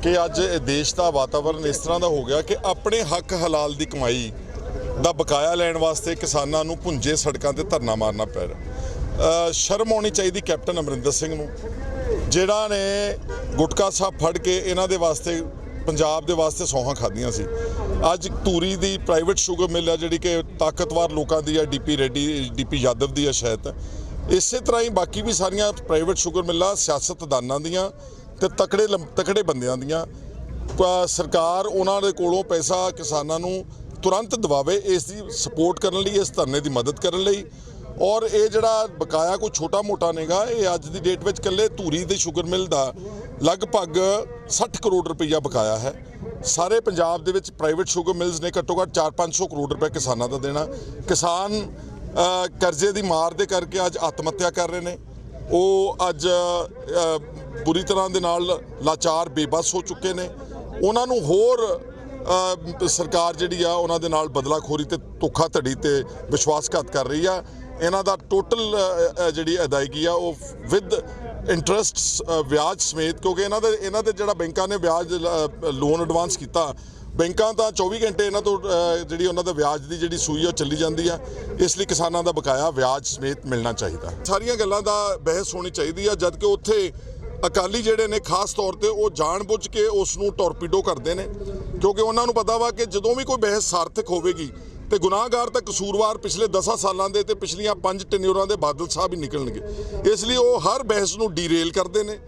ਕਿ ਅੱਜ ਦੇਸ਼ ਦਾ ਵਾਤਾਵਰਣ ਇਸ ਤਰ੍ਹਾਂ ਦਾ ਹੋ ਗਿਆ ਕਿ ਆਪਣੇ ਹੱਕ ਹਲਾਲ ਦੀ ਕਮਾਈ ਦਾ ਬਕਾਇਆ ਲੈਣ ਵਾਸਤੇ ਕਿਸਾਨਾਂ ਨੂੰ ਭੁੰਜੇ ਸੜਕਾਂ ਤੇ ਧਰਨਾ ਮਾਰਨਾ ਪੈ ਰਿਹਾ। ਸ਼ਰਮ ਆਉਣੀ ਚਾਹੀਦੀ ਕੈਪਟਨ ਅਮਰਿੰਦਰ ਸਿੰਘ ਨੂੰ, ਜਿਹੜਾ ਨੇ ਗੁਟਕਾ ਸਾਹਿਬ ਫੜ ਕੇ ਇਹਨਾਂ ਦੇ ਵਾਸਤੇ, ਪੰਜਾਬ ਦੇ ਵਾਸਤੇ ਸੌਹਾਂ ਖਾਧੀਆਂ ਸੀ। ਅੱਜ ਧੂਰੀ ਦੀ ਪ੍ਰਾਈਵੇਟ ਸ਼ੂਗਰ ਮਿਲ ਆ ਜਿਹੜੀ ਕਿ ਤਾਕਤਵਰ ਲੋਕਾਂ ਦੀ ਆ ਡੀਪੀ ਰੈਡੀ ਡੀਪੀ ਯਾਦਵ ਦੀ ਆ ਸ਼ਾਇਦ। ਇਸੇ ਤਰ੍ਹਾਂ ਹੀ ਬਾਕੀ ਵੀ ਸਾਰੀਆਂ ਪ੍ਰਾਈਵੇਟ ਸ਼ੂਗਰ ਮਿੱਲਾਂ ਸਿਆਸਤਦਾਨਾਂ ਦੀਆਂ ਤੇ ਤਕੜੇ ਲੰਬ- ਤਕੜੇ ਬੰਦਿਆਂ ਦੀਆਂ। ਸਰਕਾਰ ਉਹਨਾਂ ਦੇ ਕੋਲੋਂ ਪੈਸਾ ਕਿਸਾਨਾਂ ਨੂੰ ਤੁਰੰਤ ਦਿਵਾਵੇ, ਇਸ ਦੀ ਸਪੋਰਟ ਕਰਨ ਲਈ, ਇਸ ਧਰਨੇ ਦੀ ਮਦਦ ਕਰਨ ਲਈ। ਔਰ ਇਹ ਜਿਹੜਾ ਬਕਾਇਆ ਕੋਈ ਛੋਟਾ ਮੋਟਾ ਨਹੀਂਗਾ ਇਹ ਅੱਜ ਦੀ ਡੇਟ ਵਿੱਚ ਕੱਲੇ ਧੂਰੀ ਦੇ ਸ਼ੂਗਰ ਮਿਲ ਦਾ ਲਗਭਗ 60 ਕਰੋੜ ਰੁਪਈਆ ਬਕਾਇਆ ਹੈ। ਸਾਰੇ ਪੰਜਾਬ ਦੇ ਵਿੱਚ ਪ੍ਰਾਈਵੇਟ ਸ਼ੂਗਰ ਮਿਲਸ ਨੇ ਘੱਟੋ ਘੱਟ 4-500 ਕਰੋੜ ਰੁਪਏ ਕਿਸਾਨਾਂ ਦਾ ਦੇਣਾ। ਕਿਸਾਨ ਕਰਜ਼ੇ ਦੀ ਮਾਰ ਦੇ ਕਰਕੇ ਅੱਜ ਆਤਮ ਹੱਤਿਆ ਕਰ ਰਹੇ ਨੇ। ਉਹ ਅੱਜ ਬੁਰੀ ਤਰ੍ਹਾਂ ਦੇ ਨਾਲ ਲਾਚਾਰ, ਬੇਬਸ ਹੋ ਚੁੱਕੇ ਨੇ। ਉਹਨਾਂ ਨੂੰ ਹੋਰ ਸਰਕਾਰ ਜਿਹੜੀ ਆ, ਉਹਨਾਂ ਦੇ ਨਾਲ ਬਦਲਾਖੋਰੀ ਤੇ ਧੋਖਾ ਧੜੀ ਤੇ ਵਿਸ਼ਵਾਸਘਾਤ ਕਰ ਰਹੀ ਆ। ਇਹਨਾਂ ਦਾ ਟੋਟਲ ਜਿਹੜੀ ਅਦਾਇਗੀ ਆ, ਉਹ ਵਿਦ ਇੰਟਰਸਟ ਵਿਆਜ ਸਮੇਤ, ਕਿਉਂਕਿ ਇਹਨਾਂ ਦੇ ਇਹਨਾਂ ਦੇ ਜਿਹੜਾ ਬੈਂਕਾਂ ਨੇ ਵਿਆਜ ਲੋਨ ਐਡਵਾਂਸ ਕੀਤਾ ਬੈਂਕਾਂ ਤਾਂ 24 ਘੰਟੇ ਇਹਨਾਂ ਤੋਂ ਜਿਹੜੀ ਉਹਨਾਂ ਦਾ ਵਿਆਜ ਦੀ ਜਿਹੜੀ ਸੂਈ ਉਹ ਚੱਲੀ ਜਾਂਦੀ ਆ। ਇਸ ਲਈ ਕਿਸਾਨਾਂ ਦਾ ਬਕਾਇਆ ਵਿਆਜ ਸਮੇਤ ਮਿਲਣਾ ਚਾਹੀਦਾ। ਸਾਰੀਆਂ ਗੱਲਾਂ ਦਾ ਬਹਿਸ ਹੋਣੀ ਚਾਹੀਦੀ ਆ ਜਦ ਕਿ ਉੱਥੇ ਅਕਾਲੀ ਜਿਹੜੇ ਨੇ, ਖਾਸ ਤੌਰ ਤੇ ਉਹ ਜਾਣਬੁੱਝ ਕੇ ਉਸ ਨੂੰ ਟੋਰਪੀਡੋ ਕਰਦੇ ਨੇ। ਕਿਉਂਕਿ ਉਹਨਾਂ ਨੂੰ ਪਤਾ ਵਾ ਕਿ ਜਦੋਂ ਵੀ ਕੋਈ ਬਹਿਸ ਸਾਰਥਕ ਹੋਵੇਗੀ, ਤੇ ਗੁਨਾਹਗਾਰ ਤਾਂ ਕਸੂਰਵਾਰ ਪਿਛਲੇ 10 ਸਾਲਾਂ ਦੇ ਤੇ ਪਿਛਲੀਆਂ ਪੰਜ ਟੈਨਿਊਰਾਂ ਦੇ ਬਾਦਲ ਸਾਹਿਬ ਹੀ ਨਿਕਲਣਗੇ। ਇਸ ਲਈ ਉਹ ਹਰ ਬਹਿਸ ਨੂੰ ਡੀਰੇਲ ਕਰਦੇ ਨੇ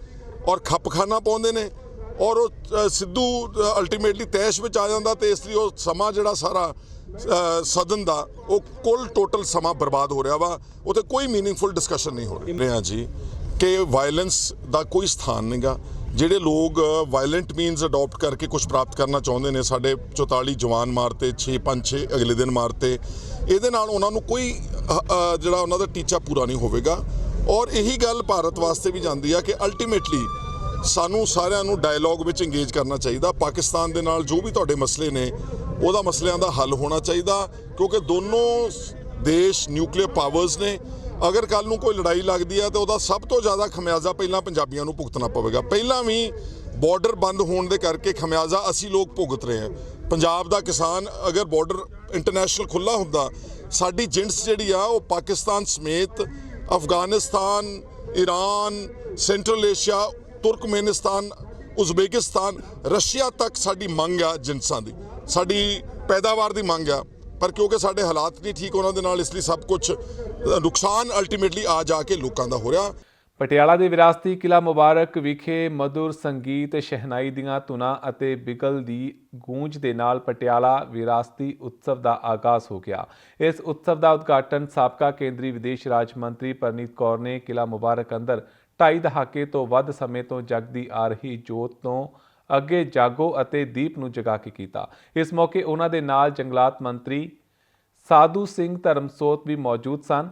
ਔਰ ਖੱਪਖਾਨਾ ਪਾਉਂਦੇ ਨੇ। ਔਰ ਉਹ ਸਿੱਧੂ ਅਲਟੀਮੇਟਲੀ ਤੈਸ਼ ਵਿੱਚ ਆ ਜਾਂਦਾ ਤੇ ਇਸ ਲਈ ਉਹ ਸਮਾਂ ਜਿਹੜਾ ਸਾਰਾ ਸਦਨ ਦਾ ਉਹ ਕੁੱਲ ਟੋਟਲ ਸਮਾਂ ਬਰਬਾਦ ਹੋ ਰਿਹਾ ਵਾ। ਉਤੇ ਕੋਈ ਮੀਨਿੰਗਫੁਲ ਡਿਸਕਸ਼ਨ ਨਹੀਂ ਹੋ ਰਹੀ। ਰਿਹਾ ਜੀ ਕਿ ਵਾਇਲੈਂਸ ਦਾ ਕੋਈ ਸਥਾਨ ਨਹੀਂਗਾ। ਜਿਹੜੇ ਲੋਕ ਵਾਇਲੈਂਟ ਮੀਨਸ ਅਡਾਪਟ ਕਰਕੇ ਕੁਝ ਪ੍ਰਾਪਤ ਕਰਨਾ ਚਾਹੁੰਦੇ ਨੇ ਸਾਡੇ 44 ਜਵਾਨ ਮਾਰਤੇ 6 5 6 ਅਗਲੇ ਦਿਨ ਮਾਰਤੇ ਇਹਦੇ ਨਾਲ ਉਹਨਾਂ ਨੂੰ ਕੋਈ ਜਿਹੜਾ ਉਹਨਾਂ ਦਾ ਟੀਚਾ ਪੂਰਾ ਨਹੀਂ ਹੋਵੇਗਾ। ਔਰ ਇਹੀ ਗੱਲ ਭਾਰਤ ਵਾਸਤੇ ਵੀ ਜਾਂਦੀ ਆ ਕਿ ਅਲਟੀਮੇਟਲੀ ਸਾਨੂੰ ਸਾਰਿਆਂ ਨੂੰ ਡਾਇਲੌਗ ਵਿੱਚ ਇੰਗੇਜ ਕਰਨਾ ਚਾਹੀਦਾ। ਪਾਕਿਸਤਾਨ ਦੇ ਨਾਲ ਜੋ ਵੀ ਤੁਹਾਡੇ ਮਸਲੇ ਨੇ, ਉਹਦਾ ਮਸਲਿਆਂ ਦਾ ਹੱਲ ਹੋਣਾ ਚਾਹੀਦਾ, ਕਿਉਂਕਿ ਦੋਨੋਂ ਦੇਸ਼ ਨਿਊਕਲੀਅਰ ਪਾਵਰਸ ਨੇ। ਅਗਰ ਕੱਲ ਨੂੰ ਕੋਈ ਲੜਾਈ ਲੱਗਦੀ ਹੈ, ਤਾਂ ਉਹਦਾ ਸਭ ਤੋਂ ਜ਼ਿਆਦਾ ਖਮਿਆਜ਼ਾ ਪਹਿਲਾਂ ਪੰਜਾਬੀਆਂ ਨੂੰ ਭੁਗਤਣਾ ਪਵੇਗਾ। ਪਹਿਲਾਂ ਵੀ ਬਾਰਡਰ ਬੰਦ ਹੋਣ ਦੇ ਕਰਕੇ ਖਮਿਆਜ਼ਾ ਅਸੀਂ ਲੋਕ ਭੁਗਤ ਰਹੇ ਹਾਂ। ਪੰਜਾਬ ਦਾ ਕਿਸਾਨ ਅਗਰ ਬਾਰਡਰ ਇੰਟਰਨੈਸ਼ਨਲ ਖੁੱਲਾ ਹੁੰਦਾ, ਸਾਡੀ ਜਿੰਟਸ ਜਿਹੜੀ ਆ, ਉਹ ਪਾਕਿਸਤਾਨ ਸਮੇਤ Afghanistan Iran central Asia Turkmenistan, Uzbekistan, Russia ਤੱਕ ਸਾਡੀ ਮੰਗ ਆ ਜਿੰਸਾਂ ਦੀ। ਸਾਡੀ ਪੈਦਾਵਾਰ ਦੀ ਮੰਗ ਆ, ਪਰ ਕਿਉਂਕਿ ਸਾਡੇ ਹਾਲਾਤ ਨਹੀਂ ਠੀਕ ਉਹਨਾਂ ਦੇ ਨਾਲ, ਇਸ ਲਈ ਸਭ ਕੁਝ ਨੁਕਸਾਨ ਅਲਟੀਮੇਟਲੀ ਆ ਜਾ ਕੇ ਲੋਕਾਂ ਦਾ ਹੋ ਰਿਹਾ।
ਪਟਿਆਲਾ ਦੇ ਵਿਰਾਸਤੀ ਕਿਲਾ ਮੁਬਾਰਕ ਵਿਖੇ ਮధుਰ ਸੰਗੀਤ, ਸ਼ਹਿਨਾਈ ਦੀਆਂ ਧੁਨਾਂ ਅਤੇ ਬਿਗਲ ਦੀ ਗੂੰਜ ਦੇ ਨਾਲ ਪਟਿਆਲਾ ਵਿਰਾਸਤੀ ਉਤਸਵ ਦਾ ਆਗਾਜ਼ ਹੋ ਗਿਆ। ਇਸ ਉਤਸਵ ਦਾ ਉਦਘਾਟਨ ਸਾਬਕਾ ਕੇਂਦਰੀ ਵਿਦੇਸ਼ ਰਾਜ ਮੰਤਰੀ ਪਰਨੀਤ ਕੌਰ ਨੇ ਕਿਲਾ ਮੁਬਾਰਕ ਅੰਦਰ ਢਾਈ ਦਹਾਕੇ ਤੋਂ ਵੱਧ ਸਮੇਂ ਤੋਂ ਜਗਦੀ ਆ ਰਹੀ ਜੋਤ ਤੋਂ ਅੱਗੇ ਜਾਗੋ ਅਤੇ ਦੀਪ ਨੂੰ ਜਗਾ ਕੇ ਕੀਤਾ। ਇਸ ਮੌਕੇ ਉਹਨਾਂ ਦੇ ਨਾਲ ਜੰਗਲਾਤ ਮੰਤਰੀ ਸਾਧੂ ਸਿੰਘ ਧਰਮਸੋਤ ਵੀ ਮੌਜੂਦ ਸਨ।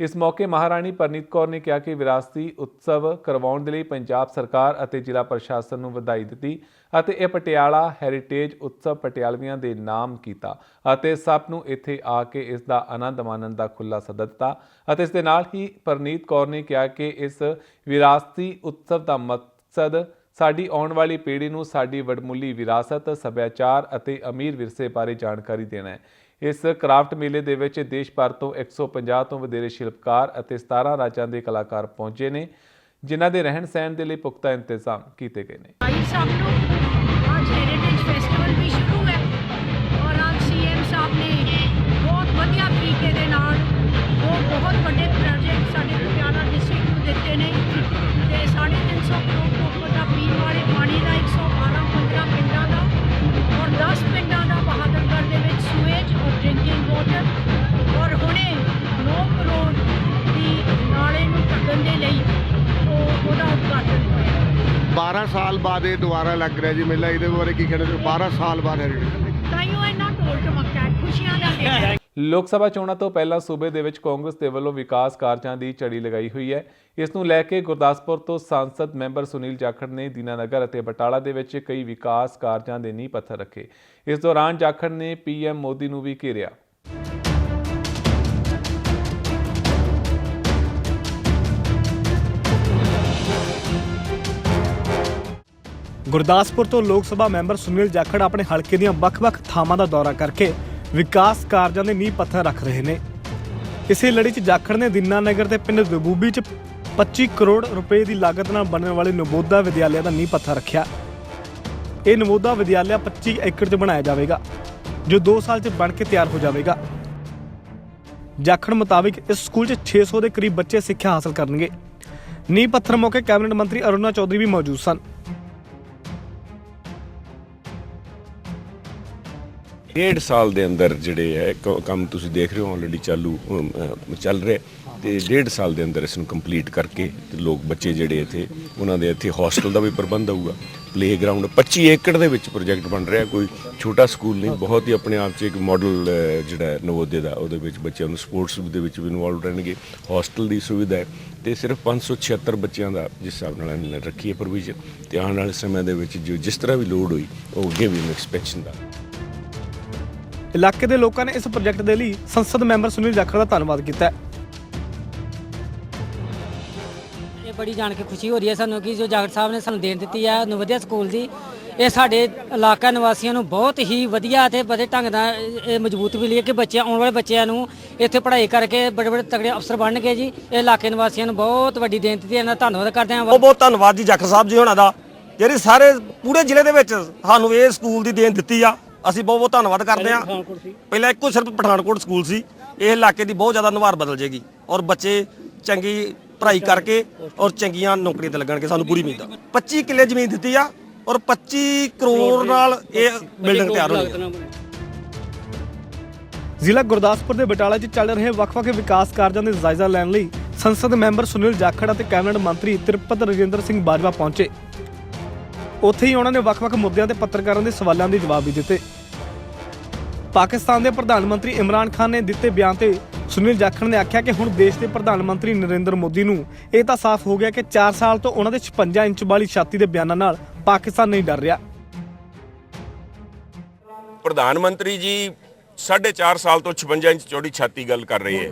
ਇਸ ਮੌਕੇ ਮਹਾਰਾਣੀ ਪਰਨੀਤ ਕੌਰ ਨੇ ਕਿਹਾ ਕਿ ਵਿਰਾਸਤੀ ਉਤਸਵ ਕਰਵਾਉਣ ਦੇ ਲਈ ਪੰਜਾਬ ਸਰਕਾਰ ਅਤੇ ਜ਼ਿਲ੍ਹਾ ਪ੍ਰਸ਼ਾਸਨ ਨੂੰ ਵਧਾਈ ਦਿੱਤੀ ਅਤੇ ਇਹ ਪਟਿਆਲਾ ਹੈਰੀਟੇਜ ਉਤਸਵ ਪਟਿਆਲਵੀਆਂ ਦੇ ਨਾਮ ਕੀਤਾ ਅਤੇ ਸਭ ਨੂੰ ਇੱਥੇ ਆ ਕੇ ਇਸ ਦਾ ਆਨੰਦ ਮਾਣਨ ਦਾ ਖੁੱਲਾ ਸੱਦਾ ਦਿੱਤਾ ਅਤੇ ਇਸ ਦੇ ਨਾਲ ਹੀ ਪਰਨੀਤ ਕੌਰ ਨੇ ਕਿਹਾ ਕਿ ਇਸ ਵਿਰਾਸਤੀ ਉਤਸਵ ਦਾ ਮਕਸਦ ਸਾਡੀ ਆਉਣ ਵਾਲੀ ਪੀੜ੍ਹੀ ਨੂੰ ਸਾਡੀ ਵਡਮੁੱਲੀ ਵਿਰਾਸਤ, ਸੱਭਿਆਚਾਰ ਅਤੇ ਅਮੀਰ ਵਿਰਸੇ ਬਾਰੇ ਜਾਣਕਾਰੀ ਦੇਣਾ ਹੈ। ਇਸ ਕਰਾਫਟ ਮੇਲੇ ਦੇ ਵਿੱਚ ਦੇਸ਼ ਭਰ ਤੋਂ 150 ਤੋਂ ਵਧੇਰੇ ਸ਼ਿਲਪਕਾਰ ਅਤੇ 17 ਰਾਜਾਂ ਦੇ ਕਲਾਕਾਰ ਪਹੁੰਚੇ ਨੇ, ਜਿਨ੍ਹਾਂ ਦੇ ਰਹਿਣ ਸਹਿਣ ਦੇ ਲਈ ਪੁਖਤਾ ਇੰਤਜ਼ਾਮ ਕੀਤੇ ਗਏ ਨੇ।
ਸ਼ਾਮ ਨੂੰ ਨਾਲੇ ਨੂੰ ਢੱਕਣ ਦੇ ਲਈ ਉਹ ਉਹਦਾ ਉਦਘਾਟਨ ਹੋਇਆ।
12 ਸਾਲ ਬਾਅਦ ਇਹ ਦੁਬਾਰਾ ਲੱਗ ਰਿਹਾ ਜੀ ਮੇਲਾ ਇਹਦੇ ਬਾਰੇ ਕੀ ਕਹਿਣਾ ਚਾਹੁੰਦੇ 12 ਸਾਲ ਬਾਅਦ ਹੈਰੀਟੇਜ
ਤਾਈਓ ਇੰਨਾ ਢੋਲ ਢਮੱਕਾ ਹੈ ਖੁਸ਼ੀਆਂ ਦਾ ਦਿਨ ਹੈ।
ਲੋਕ ਸਭਾ ਚੋਣਾਂ ਤੋਂ ਪਹਿਲਾਂ ਸੂਬੇ ਦੇ ਵਿੱਚ ਕਾਂਗਰਸ ਦੇ ਵੱਲੋਂ ਵਿਕਾਸ ਕਾਰਜਾਂ ਦੀ ਝੜੀ ਲਗਾਈ ਹੋਈ ਹੈ। ਇਸ ਨੂੰ ਲੈ ਕੇ ਗੁਰਦਾਸਪੁਰ ਤੋਂ ਸੰਸਦ ਮੈਂਬਰ ਸੁਨੀਲ ਜਾਖੜ ਨੇ ਦੀਨਾਨਗਰ ਅਤੇ ਬਟਾਲਾ ਦੇ ਵਿੱਚ ਕਈ ਵਿਕਾਸ ਕਾਰਜਾਂ ਦੇ ਨੀਂਹ ਪੱਥਰ ਰੱਖੇ। ਇਸ ਦੌਰਾਨ ਜਾਖੜ ਨੇ ਪੀਐਮ ਮੋਦੀ ਨੂੰ ਵੀ ਘੇਰਿਆ।
ਗੁਰਦਾਸਪੁਰ ਤੋਂ ਲੋਕ ਸਭਾ ਮੈਂਬਰ ਸੁਨੀਲ ਜਾਖੜ ਆਪਣੇ ਹਲਕੇ ਦੀਆਂ ਵੱਖ-ਵੱਖ ਥਾਵਾਂ ਦਾ ਦੌਰਾ ਕਰਕੇ ਵਿਕਾਸ ਕਾਰਜਾਂ ਦੇ ਨੀਂਹ ਪੱਥਰ ਰੱਖ ਰਹੇ ਨੇ। ਇਸੇ ਲੜੀ 'ਚ ਜਾਖੜ ਨੇ ਦੀਨਾਨਗਰ ਤੇ ਪਿੰਡ ਦਬੂਬੀ 'ਚ 25 ਕਰੋੜ ਰੁਪਏ ਦੀ ਲਾਗਤ ਨਾਲ ਬਣਨ ਵਾਲੇ ਨਵੋਦਾ ਵਿਦਿਆਲਿਆ ਦਾ ਨੀਂਹ ਪੱਥਰ ਰੱਖਿਆ। ਇਹ ਨਵੋਦਾ ਵਿਦਿਆਲਿਆ 25 ਏਕੜ 'ਚ ਬਣਾਇਆ ਜਾਵੇਗਾ, ਜੋ 2 ਸਾਲ 'ਚ ਬਣ ਕੇ ਤਿਆਰ ਹੋ ਜਾਵੇਗਾ। ਜਾਖੜ ਮੁਤਾਬਿਕ ਇਸ ਸਕੂਲ 'ਚ 600 ਦੇ ਕਰੀਬ ਬੱਚੇ ਸਿੱਖਿਆ ਹਾਸਲ ਕਰਨਗੇ। ਨੀਂਹ ਪੱਥਰ ਮੌਕੇ ਕੈਬਨਿਟ ਮੰਤਰੀ ਅਰੁਣਾ ਚੌਧਰੀ ਵੀ ਮੌਜੂਦ ਸਨ।
ਡੇਢ ਸਾਲ ਦੇ ਅੰਦਰ ਜਿਹੜੇ ਹੈ, ਕ- ਕੰਮ ਤੁਸੀਂ ਦੇਖ ਰਹੇ ਹੋ ਆਲਰੇਡੀ ਚਾਲੂ ਚੱਲ ਰਿਹਾ ਤੇ ਡੇਢ ਸਾਲ ਦੇ ਅੰਦਰ ਇਸ ਨੂੰ ਕੰਪਲੀਟ ਕਰਕੇ ਤੇ ਲੋਕ, ਬੱਚੇ ਜਿਹੜੇ ਇੱਥੇ, ਉਹਨਾਂ ਦੇ ਇੱਥੇ ਹੋਸਟਲ ਦਾ ਵੀ ਪ੍ਰਬੰਧ ਹੋਊਗਾ ਪਲੇਗਰਾਉਂਡ 25 ਏਕੜ ਦੇ ਵਿੱਚ ਪ੍ਰੋਜੈਕਟ ਬਣ ਰਿਹਾ, ਕੋਈ ਛੋਟਾ ਸਕੂਲ ਨਹੀਂ, ਬਹੁਤ ਹੀ ਆਪਣੇ ਆਪ 'ਚ ਇੱਕ ਮਾਡਲ ਜਿਹੜਾ ਹੈ, ਨਵੋਦਿਆ ਦਾ, ਉਹਦੇ ਵਿੱਚ ਬੱਚਿਆਂ ਨੂੰ ਸਪੋਰਟਸ ਦੇ ਵਿੱਚ ਵੀ ਇਨਵੋਲਵ ਰਹਿਣਗੇ। ਹੋਸਟਲ ਦੀ ਸੁਵਿਧਾ ਹੈ ਤੇ ਸਿਰਫ 576 ਬੱਚਿਆਂ ਦਾ ਜਿਸ ਹਿਸਾਬ ਨਾਲ ਇਹਨਾਂ ਨੇ ਰੱਖੀ ਹੈ ਪ੍ਰੋਵੀਜ਼ਨ ਤੇ ਆਉਣ ਵਾਲੇ ਸਮੇਂ ਦੇ ਵਿੱਚ ਜੋ ਜਿਸ ਤਰ੍ਹਾਂ ਵੀ ਲੋਡ ਹੋਈ, ਉਹ ਅੱਗੇ ਵੀ ਐਕਸਪੈਕਸ਼ਨ ਦਾ।
ਇਲਾਕੇ ਦੇ ਲੋਕਾਂ ਨੇ ਇਸ ਪ੍ਰੋਜੈਕਟ ਦੇ ਲਈ ਸੰਸਦ ਮੈਂਬਰ ਸੁਨੀਲ ਜਾਖੜ ਦਾ ਧੰਨਵਾਦ ਕੀਤਾ ਹੈ।
ਇਹ ਬੜੀ ਜਾਣ ਕੇ ਖੁਸ਼ੀ ਹੋ ਰਹੀ ਹੈ ਸਾਨੂੰ ਕਿ ਜੋ ਜਾਗਰ ਸਾਹਿਬ ਨੇ ਸਾਨੂੰ ਦੇਣ ਦਿੱਤੀ ਹੈ ਨਵੋਦਿਆ ਸਕੂਲ ਦੀ। ਇਹ ਸਾਡੇ ਇਲਾਕਾ ਨਿਵਾਸੀਆਂ ਨੂੰ ਬਹੁਤ ਹੀ ਵਧੀਆ ਤੇ ਬੜੇ ਢੰਗ ਨਾਲ ਇਹ ਮਜ਼ਬੂਤ ਮਿਲੀ ਹੈ ਕਿ ਬੱਚਿਆਂ ਆਉਣ ਵਾਲੇ ਬੱਚਿਆਂ ਨੂੰ ਇੱਥੇ ਪੜ੍ਹਾਈ ਕਰਕੇ ਬੜੇ ਬੜੇ ਤਗੜੇ ਅਫਸਰ ਬਣਨਗੇ ਜੀ। ਇਹ ਇਲਾਕੇ ਨਿਵਾਸੀਆਂ ਨੂੰ ਬਹੁਤ ਵੱਡੀ ਦੇਣ ਦਿੱਤੀ ਹੈ ਇਹਨਾਂ ਦਾ ਧੰਨਵਾਦ ਕਰਦੇ ਹਾਂ।
ਬਹੁਤ ਬਹੁਤ ਧੰਨਵਾਦ ਜੀ ਜਾਖੜ ਸਾਹਿਬ ਜੀ ਹੋਣਾ ਦਾ। ਜਿਹੜੀ ਸਾਰੇ ਪੂਰੇ ਜ਼ਿਲ੍ਹੇ ਦੇ ਵਿੱਚ ਸਾਨੂੰ ਇਹ ਸਕੂਲ ਦੀ ਦੇਣ ਦਿੱਤੀ ਆ। ਅਸੀਂ ਬਹੁਤ ਬਹੁਤ ਧੰਨਵਾਦ ਕਰਦੇ ਹਾਂ। ਪਹਿਲਾਂ ਇੱਕੋ ਸਿਰਫ ਪਠਾਨਕੋਟ ਸਕੂਲ ਸੀ। ਇਹ ਇਲਾਕੇ ਦੀ ਬਹੁਤ ਜ਼ਿਆਦਾ ਨੁਹਾਰ ਬਦਲ ਜੇਗੀ ਔਰ ਬੱਚੇ ਚੰਗੀ ਪੜ੍ਹਾਈ ਕਰਕੇ ਔਰ ਚੰਗੀਆਂ ਨੌਕਰੀਆਂ ਤੇ ਲੱਗਣਗੇ ਸਾਨੂੰ ਪੂਰੀ ਉਮੀਦ ਆ। 25 ਕਿੱਲੇ ਜ਼ਮੀਨ ਦਿੱਤੀ ਆ ਔਰ 25 ਕਰੋੜ ਨਾਲ ਇਹ ਬਿਲਡਿੰਗ ਤਿਆਰ ਹੋਣੀ ਆ
ਜ਼ਿਲ੍ਹਾ ਗੁਰਦਾਸਪੁਰ ਦੇ ਬਟਾਲਾ 'ਚ ਚੱਲ ਰਹੇ ਵੱਖ-ਵੱਖ ਵਿਕਾਸ ਕਾਰਜਾਂ ਦੇ ਜਾਇਜ਼ਾ ਲੈਣ ਲਈ ਸੰਸਦ ਮੈਂਬਰ ਸੁਨੀਲ ਜਾਖੜ ਅਤੇ ਕੈਬਨਿਟ ਮੰਤਰੀ ਤ੍ਰਿਪਤ ਰਜਿੰਦਰ ਸਿੰਘ ਬਾਜਵਾ ਪਹੁੰਚੇ। ਉੱਥੇ ਹੀ ਉਹਨਾਂ ਨੇ ਵੱਖ-ਵੱਖ ਮੁੱਦਿਆਂ ਤੇ ਪੱਤਰਕਾਰਾਂ ਦੇ ਸਵਾਲਾਂ ਦੇ ਜਵਾਬ ਵੀ ਦਿੱਤੇ। ਪਾਕਿਸਤਾਨ ਦੇ ਪ੍ਰਧਾਨ ਮੰਤਰੀ ਇਮਰਾਨ ਖਾਨ ਨੇ ਦਿੱਤੇ ਬਿਆਨ ਤੇ ਸੁਨੀਲ ਜਾਖੜ ਨੇ ਆਖਿਆ ਕਿ ਹੁਣ ਦੇਸ਼ ਦੇ ਪ੍ਰਧਾਨ ਮੰਤਰੀ ਨਰਿੰਦਰ ਮੋਦੀ ਨੂੰ ਇਹ ਤਾਂ ਸਾਫ਼ ਹੋ ਗਿਆ ਕਿ 4 ਸਾਲ ਤੋਂ ਉਹਨਾਂ ਦੇ 56 ਇੰਚ ਵਾਲੀ ਛਾਤੀ ਦੇ ਬਿਆਨਾਂ ਨਾਲ ਪਾਕਿਸਤਾਨ ਨਹੀਂ ਡਰ ਰਿਹਾ।
ਪ੍ਰਧਾਨ ਮੰਤਰੀ ਜੀ 4.5 ਸਾਲ ਤੋਂ 56 ਇੰਚ ਚੌੜੀ ਛਾਤੀ ਗੱਲ ਕਰ ਰਹੇ ਹੈ।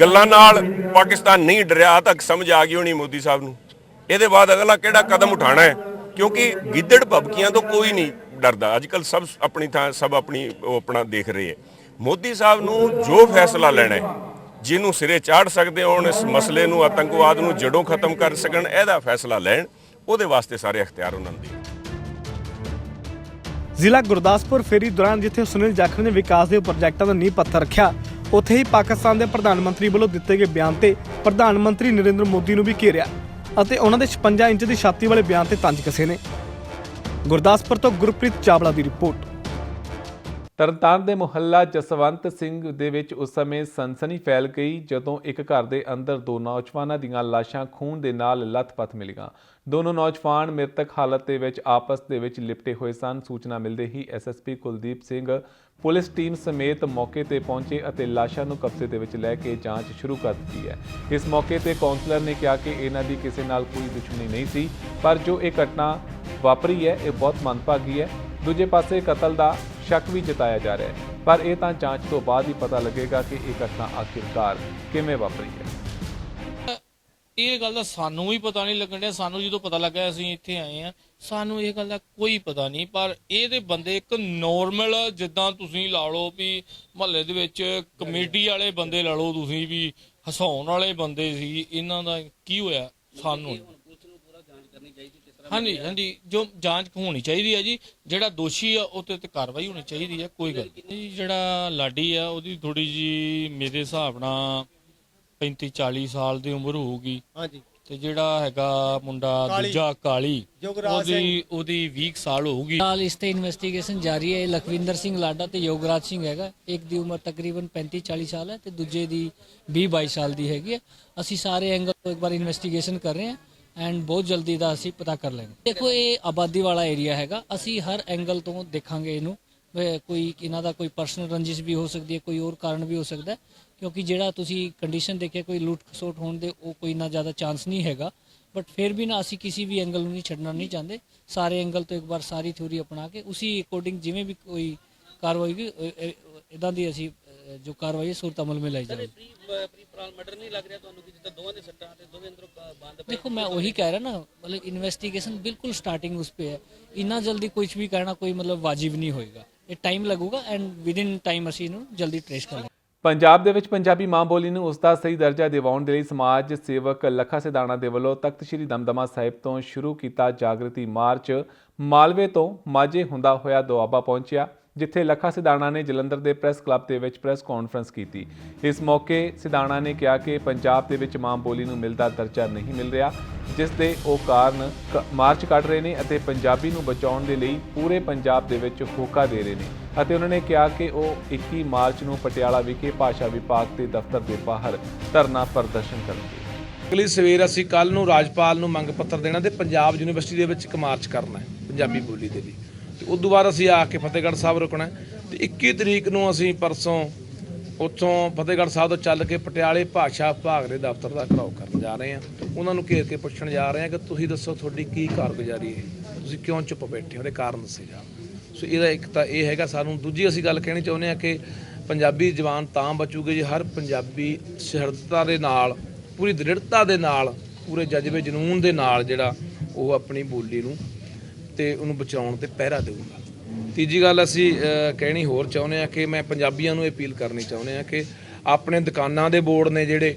ਗੱਲਾਂ ਨਾਲ ਪਾਕਿਸਤਾਨ ਨਹੀਂ ਡਰਿਆ ਤੱਕ ਸਮਝ ਆ ਗਈ ਹੋਣੀ ਮੋਦੀ ਸਾਹਿਬ ਨੂੰ। ਇਹਦੇ ਬਾਅਦ ਅਗਲਾ ਕਿਹੜਾ ਕਦਮ ਉਠਾਣਾ ਹੈ? ਕਿਉਂਕਿ ਗਿੱਦੜ ਭਬਕੀਆਂ ਤੋਂ ਕੋਈ ਨਹੀਂ ਡਰਦਾ। ਅੱਜ ਕੱਲ ਸਭ ਆਪਣੀ ਥਾਂ ਸਭ ਆਪਣੀ ਆਪਣਾ ਦੇਖ ਰਹੇ ਹੈ। ਮੋਦੀ ਸਾਹਿਬ ਨੂੰ ਜੋ ਫੈਸਲਾ ਲੈਣਾ ਹੈ, ਜਿਹਨੂੰ ਸਿਰੇ ਚਾੜ ਸਕਦੇ ਹੋਣ, ਇਸ ਮਸਲੇ ਨੂੰ, ਆਤੰਕਵਾਦ ਨੂੰ ਜੜੋਂ ਖਤਮ ਕਰ ਸਕਣ, ਇਹਦਾ ਫੈਸਲਾ ਲੈਣ, ਉਹਦੇ ਵਾਸਤੇ ਸਾਰੇ ਅਖਤਿਆਰ ਉਹਨਾਂ ਨੂੰ
ਜ਼ਿਲ੍ਹਾ ਗੁਰਦਾਸਪੁਰ ਫੇਰੀ ਦੌਰਾਨ ਜਿੱਥੇ ਸੁਨੀਲ ਜਾਖੜ ਨੇ ਵਿਕਾਸ ਦੇ ਪ੍ਰੋਜੈਕਟਾਂ ਦਾ ਨੀਂਹ ਪੱਥਰ ਰੱਖਿਆ, ਉੱਥੇ ਹੀ ਪਾਕਿਸਤਾਨ ਦੇ ਪ੍ਰਧਾਨ ਮੰਤਰੀ ਵੱਲੋਂ ਦਿੱਤੇ ਗਏ ਬਿਆਨ ਤੇ ਪ੍ਰਧਾਨ ਮੰਤਰੀ ਨਰਿੰਦਰ ਮੋਦੀ ਨੂੰ ਵੀ ਘੇਰਿਆ ਅਤੇ ਉਹਨਾਂ ਦੇ 56 ਇੰਚ ਦੀ ਛਾਤੀ ਵਾਲੇ ਬਿਆਨ ਤੇ ਤੰਜ ਕਸੇ ਨੇ। ਗੁਰਦਾਸਪੁਰ ਤੋਂ ਗੁਰਪ੍ਰੀਤ ਚਾਵਲਾ ਦੀ ਰਿਪੋਰਟ।
ਤਰਨਤਾਰਨ ਦੇ ਮੁਹੱਲਾ ਜਸਵੰਤ ਸਿੰਘ ਦੇ ਵਿੱਚ ਉਸ ਸਮੇਂ ਸਨਸਨੀ ਫੈਲ ਗਈ ਜਦੋਂ ਇੱਕ ਘਰ ਦੇ ਅੰਦਰ ਦੋ ਨੌਜਵਾਨਾਂ ਦੀਆਂ ਲਾਸ਼ਾਂ ਖੂਨ ਦੇ ਨਾਲ ਲੱਥਪੱਥ ਮਿਲੀਆਂ। ਦੋਨੋਂ ਨੌਜਵਾਨ ਮ੍ਰਿਤਕ ਹਾਲਤ ਦੇ ਵਿੱਚ ਆਪਸ ਦੇ ਵਿੱਚ ਲਿਪਟੇ ਹੋਏ ਸਨ। ਸੂਚਨਾ ਮਿਲਦੇ ਹੀ SSP Kuldeep Singh police team ਸਮੇਤ ਮੌਕੇ ਤੇ ਪਹੁੰਚੇ ਅਤੇ ਲਾਸ਼ਾਂ ਨੂੰ ਕਬਜ਼ੇ ਦੇ ਵਿੱਚ ਲੈ ਕੇ ਜਾਂਚ ਸ਼ੁਰੂ ਕਰ ਦਿੱਤੀ ਹੈ। ਇਸ ਮੌਕੇ ਤੇ ਕਾਉਂਸਲਰ ਨੇ ਕਿਹਾ ਕਿ ਇਹਨਾਂ ਦੀ ਕਿਸੇ ਨਾਲ ਕੋਈ ਦੁਸ਼ਮਣੀ ਨਹੀਂ ਸੀ, ਪਰ ਜੋ ਇਹ ਘਟਨਾ ਵਾਪਰੀ ਹੈ, ਇਹ ਬਹੁਤ ਮੰਦਭਾਗੀ ਹੈ। ਦੂਜੇ ਪਾਸੇ ਕਤਲ ਦਾ ਸ਼ੱਕ ਵੀ ਜਤਾਇਆ ਜਾ ਰਿਹਾ ਹੈ। ਪਰ ਇਹ ਤਾਂ ਜਾਂਚ ਤੋਂ ਬਾਅਦ ਹੀ ਪਤਾ ਲੱਗੇਗਾ ਕਿ ਇਹ ਘਟਨਾ ਆਖਿਰਕਾਰ ਕਿਵੇਂ ਵਾਪਰੀ ਹੈ।
ਇਹ ਗੱਲ ਦਾ ਸਾਨੂੰ ਵੀ ਪਤਾ ਨਹੀਂ ਲੱਗਣ ਡਿਆ। ਸਾਨੂੰ ਜਦੋਂ ਪਤਾ ਲੱਗਾ ਅਸੀਂ ਇੱਥੇ ਆਏ ਆ ਸਾਨੂੰ ਇਹ ਗੱਲ ਦਾ ਕੋਈ ਪਤਾ ਨਹੀਂ। ਪਰ ਇਹਦੇ ਬੰਦੇ ਇੱਕ ਨੋਰਮਲ ਜਿੱਦਾਂ ਤੁਸੀਂ ਲਾ ਲਓ ਵੀ ਮਹੱਲੇ ਦੇ ਵਿੱਚ ਕਮੇਟੀ ਵਾਲੇ ਬੰਦੇ ਲਾ ਲਓ ਤੁਸੀਂ ਵੀ, ਹਸਾਉਣ ਵਾਲੇ ਬੰਦੇ ਸੀ, ਇਹਨਾਂ ਦਾ ਕੀ ਹੋਇਆ? ਸਾਨੂੰ ਹਾਂਜੀ ਹਾਂਜੀ ਜੋ ਜਾਂਚ ਹੋਣੀ ਚਾਹੀਦੀ ਹੈ ਜੀ ਜਿਹੜਾ ਦੋਸ਼ੀ ਆ ਉਹ ਤੇ ਕਾਰਵਾਈ ਹੋਣੀ ਚਾਹੀਦੀ ਹੈ ਕੋਈ ਗੱਲ ਨਹੀਂ। ਜੀ, ਜਿਹੜਾ ਲਾਡੀ ਆ ਉਹਦੀ ਥੋੜੀ ਜੀ ਮੇਰੇ ਹਿਸਾਬ ਨਾਲ 35 40 ਸਾਲ ਦੀ ਉਮਰ ਹੋਊਗੀ।
ਹਾਂਜੀ।
ਤੇ ਜਿਹੜਾ ਹੈਗਾ ਮੁੰਡਾ ਦੂਜਾ ਕਾਲੀ ਉਹਦੀ ਉਹਦੀ 20 ਸਾਲ ਹੋਊਗੀ।
ਫਿਲਹਾਲ ਇਸ ਤੇ ਇਨਵੈਸਟੀਗੇਸ਼ਨ ਜਾਰੀ ਹੈ ਲਖਵਿੰਦਰ ਸਿੰਘ ਲਾਡਾ ਤੇ ਯੋਗਰਾਜ ਸਿੰਘ ਹੈਗਾ। ਇੱਕ ਦੀ ਉਮਰ ਤਕਰੀਬਨ 35 40 ਸਾਲ ਹੈ ਤੇ ਦੂਜੇ ਦੀ 20 22 ਸਾਲ ਦੀ ਹੈਗੀ ਹੈ। ਅਸੀਂ ਸਾਰੇ ਐਂਗਲ ਤੋਂ ਇੱਕ ਵਾਰ ਇਨਵੈਸਟੀਗੇਸ਼ਨ ਕਰ ਰਹੇ ਹਾਂ। ਐਂਡ ਬਹੁਤ ਜਲਦੀ ਦਾ ਅਸੀਂ ਪਤਾ ਕਰ ਲਾਂਗੇ ਦੇਖੋ, ਇਹ ਆਬਾਦੀ ਵਾਲਾ ਏਰੀਆ ਹੈਗਾ। ਅਸੀਂ ਹਰ ਐਂਗਲ ਤੋਂ ਦੇਖਾਂਗੇ ਇਹਨੂੰ। ਕੋਈ ਇਹਨਾਂ ਦਾ ਕੋਈ ਪਰਸਨਲ ਰੰਜਿਸ਼ ਵੀ ਹੋ ਸਕਦੀ ਹੈ, ਕੋਈ ਹੋਰ ਕਾਰਨ ਵੀ ਹੋ ਸਕਦਾ ਹੈ। ਕਿਉਂਕਿ ਜਿਹੜਾ ਤੁਸੀਂ ਕੰਡੀਸ਼ਨ ਦੇਖਿਆ, ਕੋਈ ਲੁੱਟ ਖਸੋਟ ਹੋਣ ਦੇ ਉਹ ਕੋਈ ਨਾ ਜ਼ਿਆਦਾ ਚਾਂਸ ਨਹੀਂ ਹੈਗਾ। ਬਟ ਫਿਰ ਵੀ ਨਾ ਅਸੀਂ ਕਿਸੇ ਵੀ ਐਂਗਲ ਨੂੰ ਨਹੀਂ ਛੱਡਣਾ, ਨਹੀਂ ਚਾਹੁੰਦੇ। ਸਾਰੇ ਐਂਗਲ ਤੋਂ ਇੱਕ ਵਾਰ ਸਾਰੀ ਥਿਊਰੀ ਅਪਣਾ ਕੇ, ਉਸੇ ਅਕੋਰਡਿੰਗ ਜਿਵੇਂ ਵੀ ਕੋਈ ਕਾਰਵਾਈ ਹੋਈ ਇਦਾਂ ਦੀ ਅਸੀਂ ਅ, ਜੋ ਕਾਰਵਾਈ ਹੈ ਸੂਰਤ ਅਮਲ ਵਿੱਚ ਲਈ ਜਾਵੇ। ਦੇਖੋ ਮੈਂ ਉਹੀ ਕਹਿ ਰਿਹਾ ਨਾ ਮਤਲਬ ਇਨਵੈਸਟੀਗੇਸ਼ਨ ਬਿਲਕੁਲ ਸਟਾਰਟਿੰਗ ਉਸ पे है ਇੰਨਾ ਜਲਦੀ ਕੁਝ ਵੀ ਕਹਿਣਾ ਕੋਈ ਮਤਲਬ ਵਾਜਿਬ ਨਹੀਂ ਹੋਏਗਾ। ਇਹ ਟਾਈਮ ਲੱਗੂਗਾ ਐਂਡ ਵਿਦ ਇਨ ਟਾਈਮ ਅਸੀਂ ਇਹਨੂੰ ਜਲਦੀ ਟ੍ਰੇਸ ਕਰ ਲਾਂਗੇ।
ਪੰਜਾਬ ਦੇ ਵਿੱਚ ਪੰਜਾਬੀ ਮਾਂ ਬੋਲੀ ਨੂੰ ਉਸ ਦਾ ਸਹੀ ਦਰਜਾ ਦਿਵਾਉਣ ਦੇ ਲਈ ਸਮਾਜ ਸੇਵਕ ਲੱਖਾ ਸਿਧਾਣਾ ਦੇ ਵੱਲੋਂ ਤਖਤ ਸ੍ਰੀ ਦਮਦਮਾ ਸਾਹਿਬ ਤੋਂ ਸ਼ੁਰੂ ਕੀਤਾ ਜਾਗਰਤੀ ਮਾਰਚ ਮਾਲਵੇ ਤੋਂ ਮਾਝੇ ਹੁੰਦਾ ਹੋਇਆ ਦੁਆਬਾ ਪਹੁੰਚਿਆ। ਜਿੱਥੇ ਲੱਖਾ ਸਿਧਾਣਾ ਨੇ ਜਲੰਧਰ ਦੇ ਪ੍ਰੈਸ ਕਲੱਬ ਦੇ ਵਿੱਚ ਪ੍ਰੈਸ ਕਾਨਫਰੰਸ ਕੀਤੀ। ਇਸ ਮੌਕੇ ਸਿਧਾਣਾ ਨੇ ਕਿਹਾ ਕਿ ਪੰਜਾਬ ਦੇ ਵਿੱਚ ਮਾਂ ਬੋਲੀ ਨੂੰ ਮਿਲਦਾ ਦਰਜਾ ਨਹੀਂ ਮਿਲ ਰਿਹਾ, ਜਿਸ ਦੇ ਉਹ ਕਾਰਨ ਕ- ਮਾਰਚ ਕੱਢ ਰਹੇ ਨੇ ਅਤੇ ਪੰਜਾਬੀ ਨੂੰ ਬਚਾਉਣ ਦੇ ਲਈ ਪੂਰੇ ਪੰਜਾਬ ਦੇ ਵਿੱਚ ਹੋਕਾ ਦੇ ਰਹੇ ਨੇ ਅਤੇ ਉਹਨਾਂ ਨੇ ਕਿਹਾ ਕਿ ਉਹ 21 ਮਾਰਚ ਨੂੰ ਪਟਿਆਲਾ ਵਿਖੇ ਭਾਸ਼ਾ ਵਿਭਾਗ ਦੇ ਦਫ਼ਤਰ ਦੇ ਬਾਹਰ ਧਰਨਾ ਪ੍ਰਦਰਸ਼ਨ ਕਰਨਗੇ।
ਅਗਲੀ ਸਵੇਰ ਅਸੀਂ ਕੱਲ ਨੂੰ ਰਾਜਪਾਲ ਨੂੰ ਮੰਗ ਪੱਤਰ ਦੇਣਾ ਤੇ ਪੰਜਾਬ ਯੂਨੀਵਰਸਿਟੀ ਦੇ ਵਿੱਚ ਇੱਕ ਮਾਰਚ ਕਰਨਾ ਹੈ, ਪੰਜਾਬੀ ਬੋਲੀ ਦੇ ਲਈ। ਉਸ ਤੋਂ ਬਾਅਦ ਅਸੀਂ ਆ ਕੇ ਫਤਿਹਗੜ੍ਹ ਸਾਹਿਬ ਰੁਕਣਾ ਹੈ। ਤੇ 21 ਤਰੀਕ ਨੂੰ ਅਸੀਂ ਪਰਸੋਂ ਉੱਥੋਂ ਫਤਿਹਗੜ੍ਹ ਸਾਹਿਬ ਤੋਂ ਚੱਲ ਕੇ ਪਟਿਆਲੇ ਭਾਸ਼ਾ ਵਿਭਾਗ ਦੇ ਦਫ਼ਤਰ ਦਾ ਘਰਾਓ ਕਰਨ ਜਾ ਰਹੇ ਹਾਂ। ਉਹਨਾਂ ਨੂੰ ਘੇਰ ਕੇ ਪੁੱਛਣ ਜਾ ਰਹੇ ਹਾਂ ਕਿ ਤੁਸੀਂ ਦੱਸੋ ਤੁਹਾਡੀ ਕੀ ਕਾਰਗੁਜ਼ਾਰੀ ਹੈ? ਤੁਸੀਂ ਕਿਉਂ ਚੁੱਪ ਬੈਠੇ ਹੋ? ਉਹਦੇ ਕਾਰਨ ਦੱਸੇ ਜਾ ਸੋ ਇਹਦਾ ਇੱਕ ਤਾਂ ਇਹ ਹੈਗਾ, ਸਾਨੂੰ ਦੂਜੀ ਅਸੀਂ ਗੱਲ ਕਹਿਣੀ ਚਾਹੁੰਦੇ ਹਾਂ ਕਿ ਪੰਜਾਬੀ ਜ਼ਬਾਨ ਤਾਂ ਬਚੂਗੀ ਜੇ ਹਰ ਪੰਜਾਬੀ ਸ਼ਰਧਾ ਦੇ ਨਾਲ, ਪੂਰੀ ਦ੍ਰਿੜਤਾ ਦੇ ਨਾਲ, ਪੂਰੇ ਜਜ਼ਬੇ ਜਨੂਨ ਦੇ ਨਾਲ ਜਿਹੜਾ ਉਹ ਆਪਣੀ ਬੋਲੀ ਨੂੰ ਤੇ ਉਹਨੂੰ ਬਚਾਉਣ ਤੇ ਪਹਿਰਾ ਦੇਊਂਗਾ। ਤੀਜੀ ਗੱਲ ਅਸੀਂ ਕਹਿਣੀ ਹੋਰ ਚਾਹੁੰਦੇ ਆ ਕਿ ਮੈਂ ਪੰਜਾਬੀਆਂ ਨੂੰ ਅਪੀਲ ਕਰਨੀ ਚਾਹੁੰਦੇ ਆ ਕਿ ਆਪਣੇ ਦੁਕਾਨਾਂ ਦੇ ਬੋਰਡ ਨੇ ਜਿਹੜੇ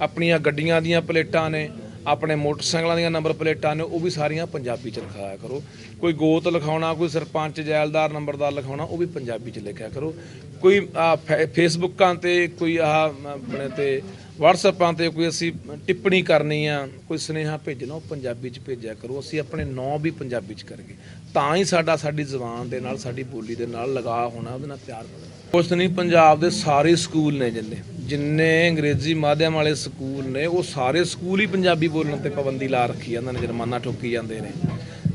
ਆਪਣੀਆਂ ਗੱਡੀਆਂ ਦੀਆਂ ਪਲੇਟਾਂ ਨੇ ਆਪਣੇ ਮੋਟਰਸਾਈਕਲਾਂ ਦੀਆਂ ਨੰਬਰ ਪਲੇਟਾਂ ਨੇ ਉਹ ਵੀ ਸਾਰੀਆਂ ਪੰਜਾਬੀ ਚ ਲਿਖਾਇਆ ਕਰੋ। ਕੋਈ ਗੋਤ ਲਿਖਾਉਣਾ ਕੋਈ ਸਰਪੰਚ ਜੈਲਦਾਰ ਨੰਬਰਦਾਰ ਲਿਖਾਉਣਾ ਉਹ ਵੀ ਪੰਜਾਬੀ ਚ ਲਿਖਿਆ ਕਰੋ। ਕੋਈ ਆਹ, ਫੇਸਬੁੱਕਾਂ ਤੇ ਕੋਈ ਆਹ ਆਪਣੇ ਤੇ ਵਟਸਐਪਾਂ ਤੇ ਕੋਈ ਅਸੀਂ ਟਿੱਪਣੀ ਕਰਨੀ ਆ, ਕੋਈ ਸੁਨੇਹਾ ਭੇਜਣਾ, ਉਹ ਪੰਜਾਬੀ ਚ ਭੇਜਿਆ ਕਰੋ। ਅਸੀਂ ਆਪਣੇ ਨਾਂ ਵੀ ਪੰਜਾਬੀ ਚ ਕਰੀਏ। ਤਾਂ ਹੀ ਸਾਡਾ, ਸਾਡੀ ਜ਼ੁਬਾਨ ਦੇ ਨਾਲ, ਸਾਡੀ ਬੋਲੀ ਦੇ ਨਾਲ ਲਗਾਅ ਹੋਣਾ, ਉਹਦੇ ਨਾਲ ਪਿਆਰ ਹੋਣਾ ਕੁਛ ਨਹੀਂ, ਪੰਜਾਬ ਦੇ ਸਾਰੇ ਸਕੂਲ ਨੇ ਜਿੰਨੇ। ਜਿੰਨੇ ਅੰਗਰੇਜ਼ੀ ਮਾਧਿਅਮ ਵਾਲੇ ਸਕੂਲ ਨੇ, ਉਹ ਸਾਰੇ ਸਕੂਲ ਹੀ ਪੰਜਾਬੀ ਬੋਲਣ ਤੇ ਪਾਬੰਦੀ ਲਾ ਰੱਖੀ ਜਾਂਦੇ ਨੇ ਜੁਰਮਾਨਾ ਠੋਕੀ ਜਾਂਦੇ ਨੇ।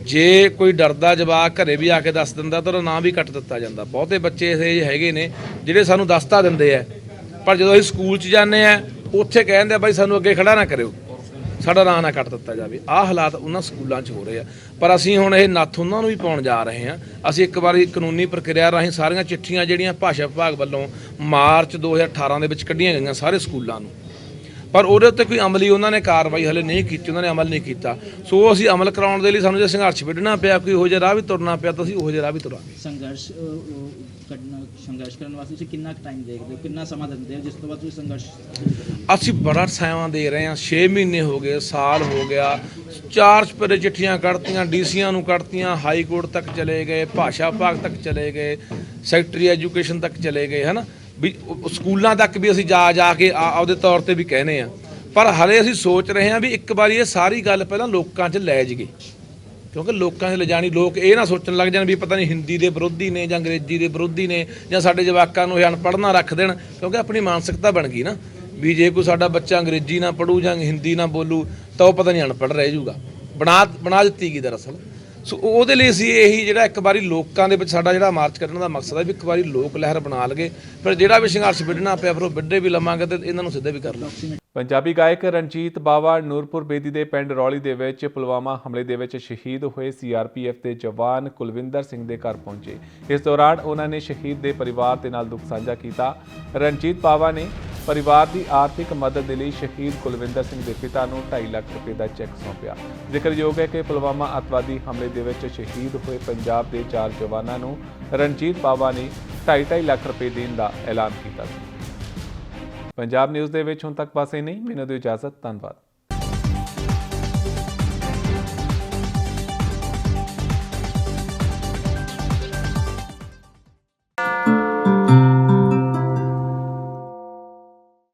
ਜੇ ਕੋਈ ਡਰਦਾ ਜਵਾਕ ਘਰੇ ਵੀ ਆ ਕੇ ਦੱਸ ਦਿੰਦਾ, ਤਾਂ ਉਹਦਾ ਨਾਂ ਵੀ ਕੱਟ ਦਿੱਤਾ ਜਾਂਦਾ। ਬਹੁਤੇ ਬੱਚੇ ਇਹੋ ਜਿਹੇ ਹੈਗੇ ਨੇ, ਜਿਹੜੇ ਸਾਨੂੰ ਦੱਸਤਾ ਦਿੰਦੇ ਆ। ਪਰ ਜਦੋਂ ਅਸੀਂ ਸਕੂਲ 'ਚ ਜਾਂਦੇ ਆ ਉੱਥੇ ਕਹਿੰਦੇ ਆ, ਬਾਈ ਸਾਨੂੰ ਅੱਗੇ ਖੜਾ ਨਾ ਕਰਿਓ। ਸਾਡਾ ਨਾਂ ਨਾ ਕੱਟ ਦਿੱਤਾ ਜਾਵੇ। ਆਹ ਹਾਲਾਤ ਉਹਨਾਂ ਸਕੂਲਾਂ 'ਚ ਹੋ ਰਹੇ ਆ। ਪਰ ਅਸੀਂ ਹੁਣ ਇਹ ਨੱਥ ਉਹਨਾਂ ਨੂੰ ਵੀ ਪਾਉਣ ਜਾ ਰਹੇ ਹਾਂ ਅਸੀਂ ਇੱਕ ਵਾਰੀ ਕਾਨੂੰਨੀ ਪ੍ਰਕਿਰਿਆ ਰਾਹੀਂ ਸਾਰੀਆਂ ਚਿੱਠੀਆਂ ਜਿਹੜੀਆਂ ਭਾਸ਼ਾ ਵਿਭਾਗ ਵੱਲੋਂ ਮਾਰਚ 2018 ਦੇ ਵਿੱਚ ਕੱਢੀਆਂ ਗਈਆਂ ਸਾਰੇ ਸਕੂਲਾਂ ਨੂੰ। ਪਰ ਉਹਦੇ ਉੱਤੇ ਕੋਈ ਅਮਲੀ ਉਹਨਾਂ ਨੇ ਕਾਰਵਾਈ ਹਲੇ ਨਹੀਂ ਕੀਤੀ ਉਹਨਾਂ ਨੇ ਅਮਲ ਨਹੀਂ ਕੀਤਾ। ਸੋ ਅਸੀਂ ਅਮਲ ਕਰਾਉਣ ਦੇ ਲਈ ਸਾਨੂੰ ਜੇ ਸੰਘਰਸ਼ ਵਿੱਢਣਾ ਪਿਆ ਕੋਈ ਉਹੋ ਜਿਹਾ ਰਾਹ ਵੀ ਤੁਰਨਾ ਪਿਆ ਤਾਂ ਅਸੀਂ ਉਹੋ ਜਿਹਾ ਰਾਹ ਵੀ ਤੁਰਾਂਗੇ।
ਸੰਘਰਸ਼ ਕੱਢਣਾ ਕਰਨ ਵਾਸਤੇ ਤੁਸੀਂ ਕਿੰਨਾ ਟਾਈਮ ਦੇਖਦੇ ਹੋ? ਕਿੰਨਾ ਸਮਾਂ ਦਿੰਦੇ ਹੋ ਜਿਸ ਤੋਂ ਬਾਅਦ ਤੁਸੀਂ ਸੰਘਰਸ਼?
ਅਸੀਂ ਬੜਾ ਸੇਵਾ ਦੇ ਰਹੇ ਹਾਂ 6 ਮਹੀਨੇ ਹੋ ਗਏ ਸਾਲ ਹੋ ਗਿਆ। ਚਾਰ ਚਪਰੇ ਚਿੱਠੀਆਂ ਕੱਢਤੀਆਂ ਡੀਸੀਆਂ ਨੂੰ ਕੱਢਤੀਆਂ ਹਾਈ ਕੋਰਟ ਤੱਕ ਚਲੇ ਗਏ ਭਾਸ਼ਾ ਵਿਭਾਗ ਤੱਕ ਚਲੇ ਗਏ ਸੈਕਟਰੀ ਐਜੂਕੇਸ਼ਨ ਤੱਕ ਚਲੇ ਗਏ ਹਨਾ? ਵੀ ਸਕੂਲਾਂ ਤੱਕ ਵੀ ਅਸੀਂ ਜਾ ਜਾ ਕੇ ਆਪਦੇ ਤੌਰ ਤੇ ਵੀ ਕਹਿੰਦੇ ਆ। ਪਰ ਹਲੇ ਅਸੀਂ ਸੋਚ ਰਹੇ ਹਾਂ ਵੀ ਇੱਕ ਵਾਰੀ ਇਹ ਸਾਰੀ ਗੱਲ ਪਹਿਲਾਂ ਲੋਕਾਂ 'ਚ ਲੈ ਜਾਈਏ। ਕਿਉਂਕਿ ਲੋਕਾਂ 'ਚ ਲਿਜਾਣੀ, ਲੋਕ ਇਹ ਨਾ ਸੋਚਣ ਲੱਗ ਜਾਣ ਵੀ ਪਤਾ ਨਹੀਂ ਹਿੰਦੀ ਦੇ ਵਿਰੋਧੀ ਨੇ ਜਾਂ ਅੰਗਰੇਜ਼ੀ ਦੇ ਵਿਰੋਧੀ ਨੇ ਜਾਂ ਸਾਡੇ ਜਵਾਕਾਂ ਨੂੰ ਇਹ ਅਨਪੜ੍ਹ ਨਾ ਰੱਖ ਦੇਣ, ਕਿਉਂਕਿ ਆਪਣੀ ਮਾਨਸਿਕਤਾ ਬਣ ਗਈ ਨਾ। ਵੀ ਜੇ ਕੋਈ ਸਾਡਾ ਬੱਚਾ ਅੰਗਰੇਜ਼ੀ ਨਾ ਪੜੂ ਜਾਂ ਹਿੰਦੀ ਨਾ ਬੋਲੂ, ਤਾਂ ਉਹ ਪਤਾ ਨਹੀਂ ਅਨਪੜ੍ਹ ਰਹਿ ਜਾਊਗਾ। ਬਣਾ ਬਣਾ ਦਿੱਤੀ ਗਈ ਦਰਅਸਲ। ਸੋ ਉਹਦੇ ਲਈ ਅਸੀਂ ਇਹੀ ਜਿਹੜਾ ਇੱਕ ਵਾਰੀ ਲੋਕਾਂ ਦੇ ਵਿੱਚ ਸਾਡਾ ਜਿਹੜਾ ਮਾਰਚ ਕੱਢਣ ਦਾ ਮਕਸਦ ਹੈ ਵੀ ਇੱਕ ਵਾਰੀ ਲੋਕ ਲਹਿਰ ਬਣਾ ਲਗੇ ਫਿਰ ਜਿਹੜਾ ਵੀ ਸੰਘਰਸ਼ ਵਿੱਢਣਾ ਪਿਆ, ਫਿਰ ਉਹ ਵਿੱਢੇ ਵੀ ਲਵਾਂਗੇ ਤੇ ਇਹਨਾਂ ਨੂੰ ਸਿੱਧੇ ਵੀ ਕਰ ਲਾਂਗੇ
ਪੰਜਾਬੀ ਗਾਇਕ ਰਣਜੀਤ ਬਾਵਾ ਨੂਰਪੁਰ ਬੇਦੀ ਦੇ ਪਿੰਡ ਰੌਲੀ ਦੇ ਵਿੱਚ ਪੁਲਵਾਮਾ ਹਮਲੇ ਦੇ ਵਿੱਚ ਸ਼ਹੀਦ ਹੋਏ ਸੀਆਰਪੀਐਫ ਦੇ ਜਵਾਨ ਕੁਲਵਿੰਦਰ ਸਿੰਘ ਦੇ ਘਰ ਪਹੁੰਚੇ। ਇਸ ਦੌਰਾਨ ਉਹਨਾਂ ਨੇ ਸ਼ਹੀਦ ਦੇ ਪਰਿਵਾਰ ਦੇ ਨਾਲ ਦੁੱਖ ਸਾਂਝਾ ਕੀਤਾ। ਰਣਜੀਤ ਬਾਵਾ ਨੇ ਪਰਿਵਾਰ ਦੀ ਆਰਥਿਕ ਮਦਦ ਦੇ ਲਈ ਸ਼ਹੀਦ ਕੁਲਵਿੰਦਰ ਸਿੰਘ ਦੇ ਪਿਤਾ ਨੂੰ 2.5 ਲੱਖ ਰੁਪਏ ਦਾ ਚੈੱਕ ਸੌਂਪਿਆ। ਜ਼ਿਕਰਯੋਗ ਹੈ ਕਿ ਪੁਲਵਾਮਾ ਅੱਤਵਾਦੀ ਹਮਲੇ ਦੇ ਵਿੱਚ ਸ਼ਹੀਦ ਹੋਏ ਪੰਜਾਬ ਦੇ ਚਾਰ ਜਵਾਨਾਂ ਨੂੰ ਰਣਜੀਤ ਬਾਵਾ ਨੇ 2.5 ਲੱਖ ਰੁਪਏ ਦੇਣ ਦਾ ਐਲਾਨ ਕੀਤਾ ਸੀ। ਪੰਜਾਬ ਨਿਊਜ਼ ਦੇ ਵਿੱਚ ਹੁਣ ਤੱਕ ਬਸ ਇਹ ਨਹੀਂ ਮੈਨੂੰ ਦਿਓ ਇਜਾਜ਼ਤ। ਧੰਨਵਾਦ।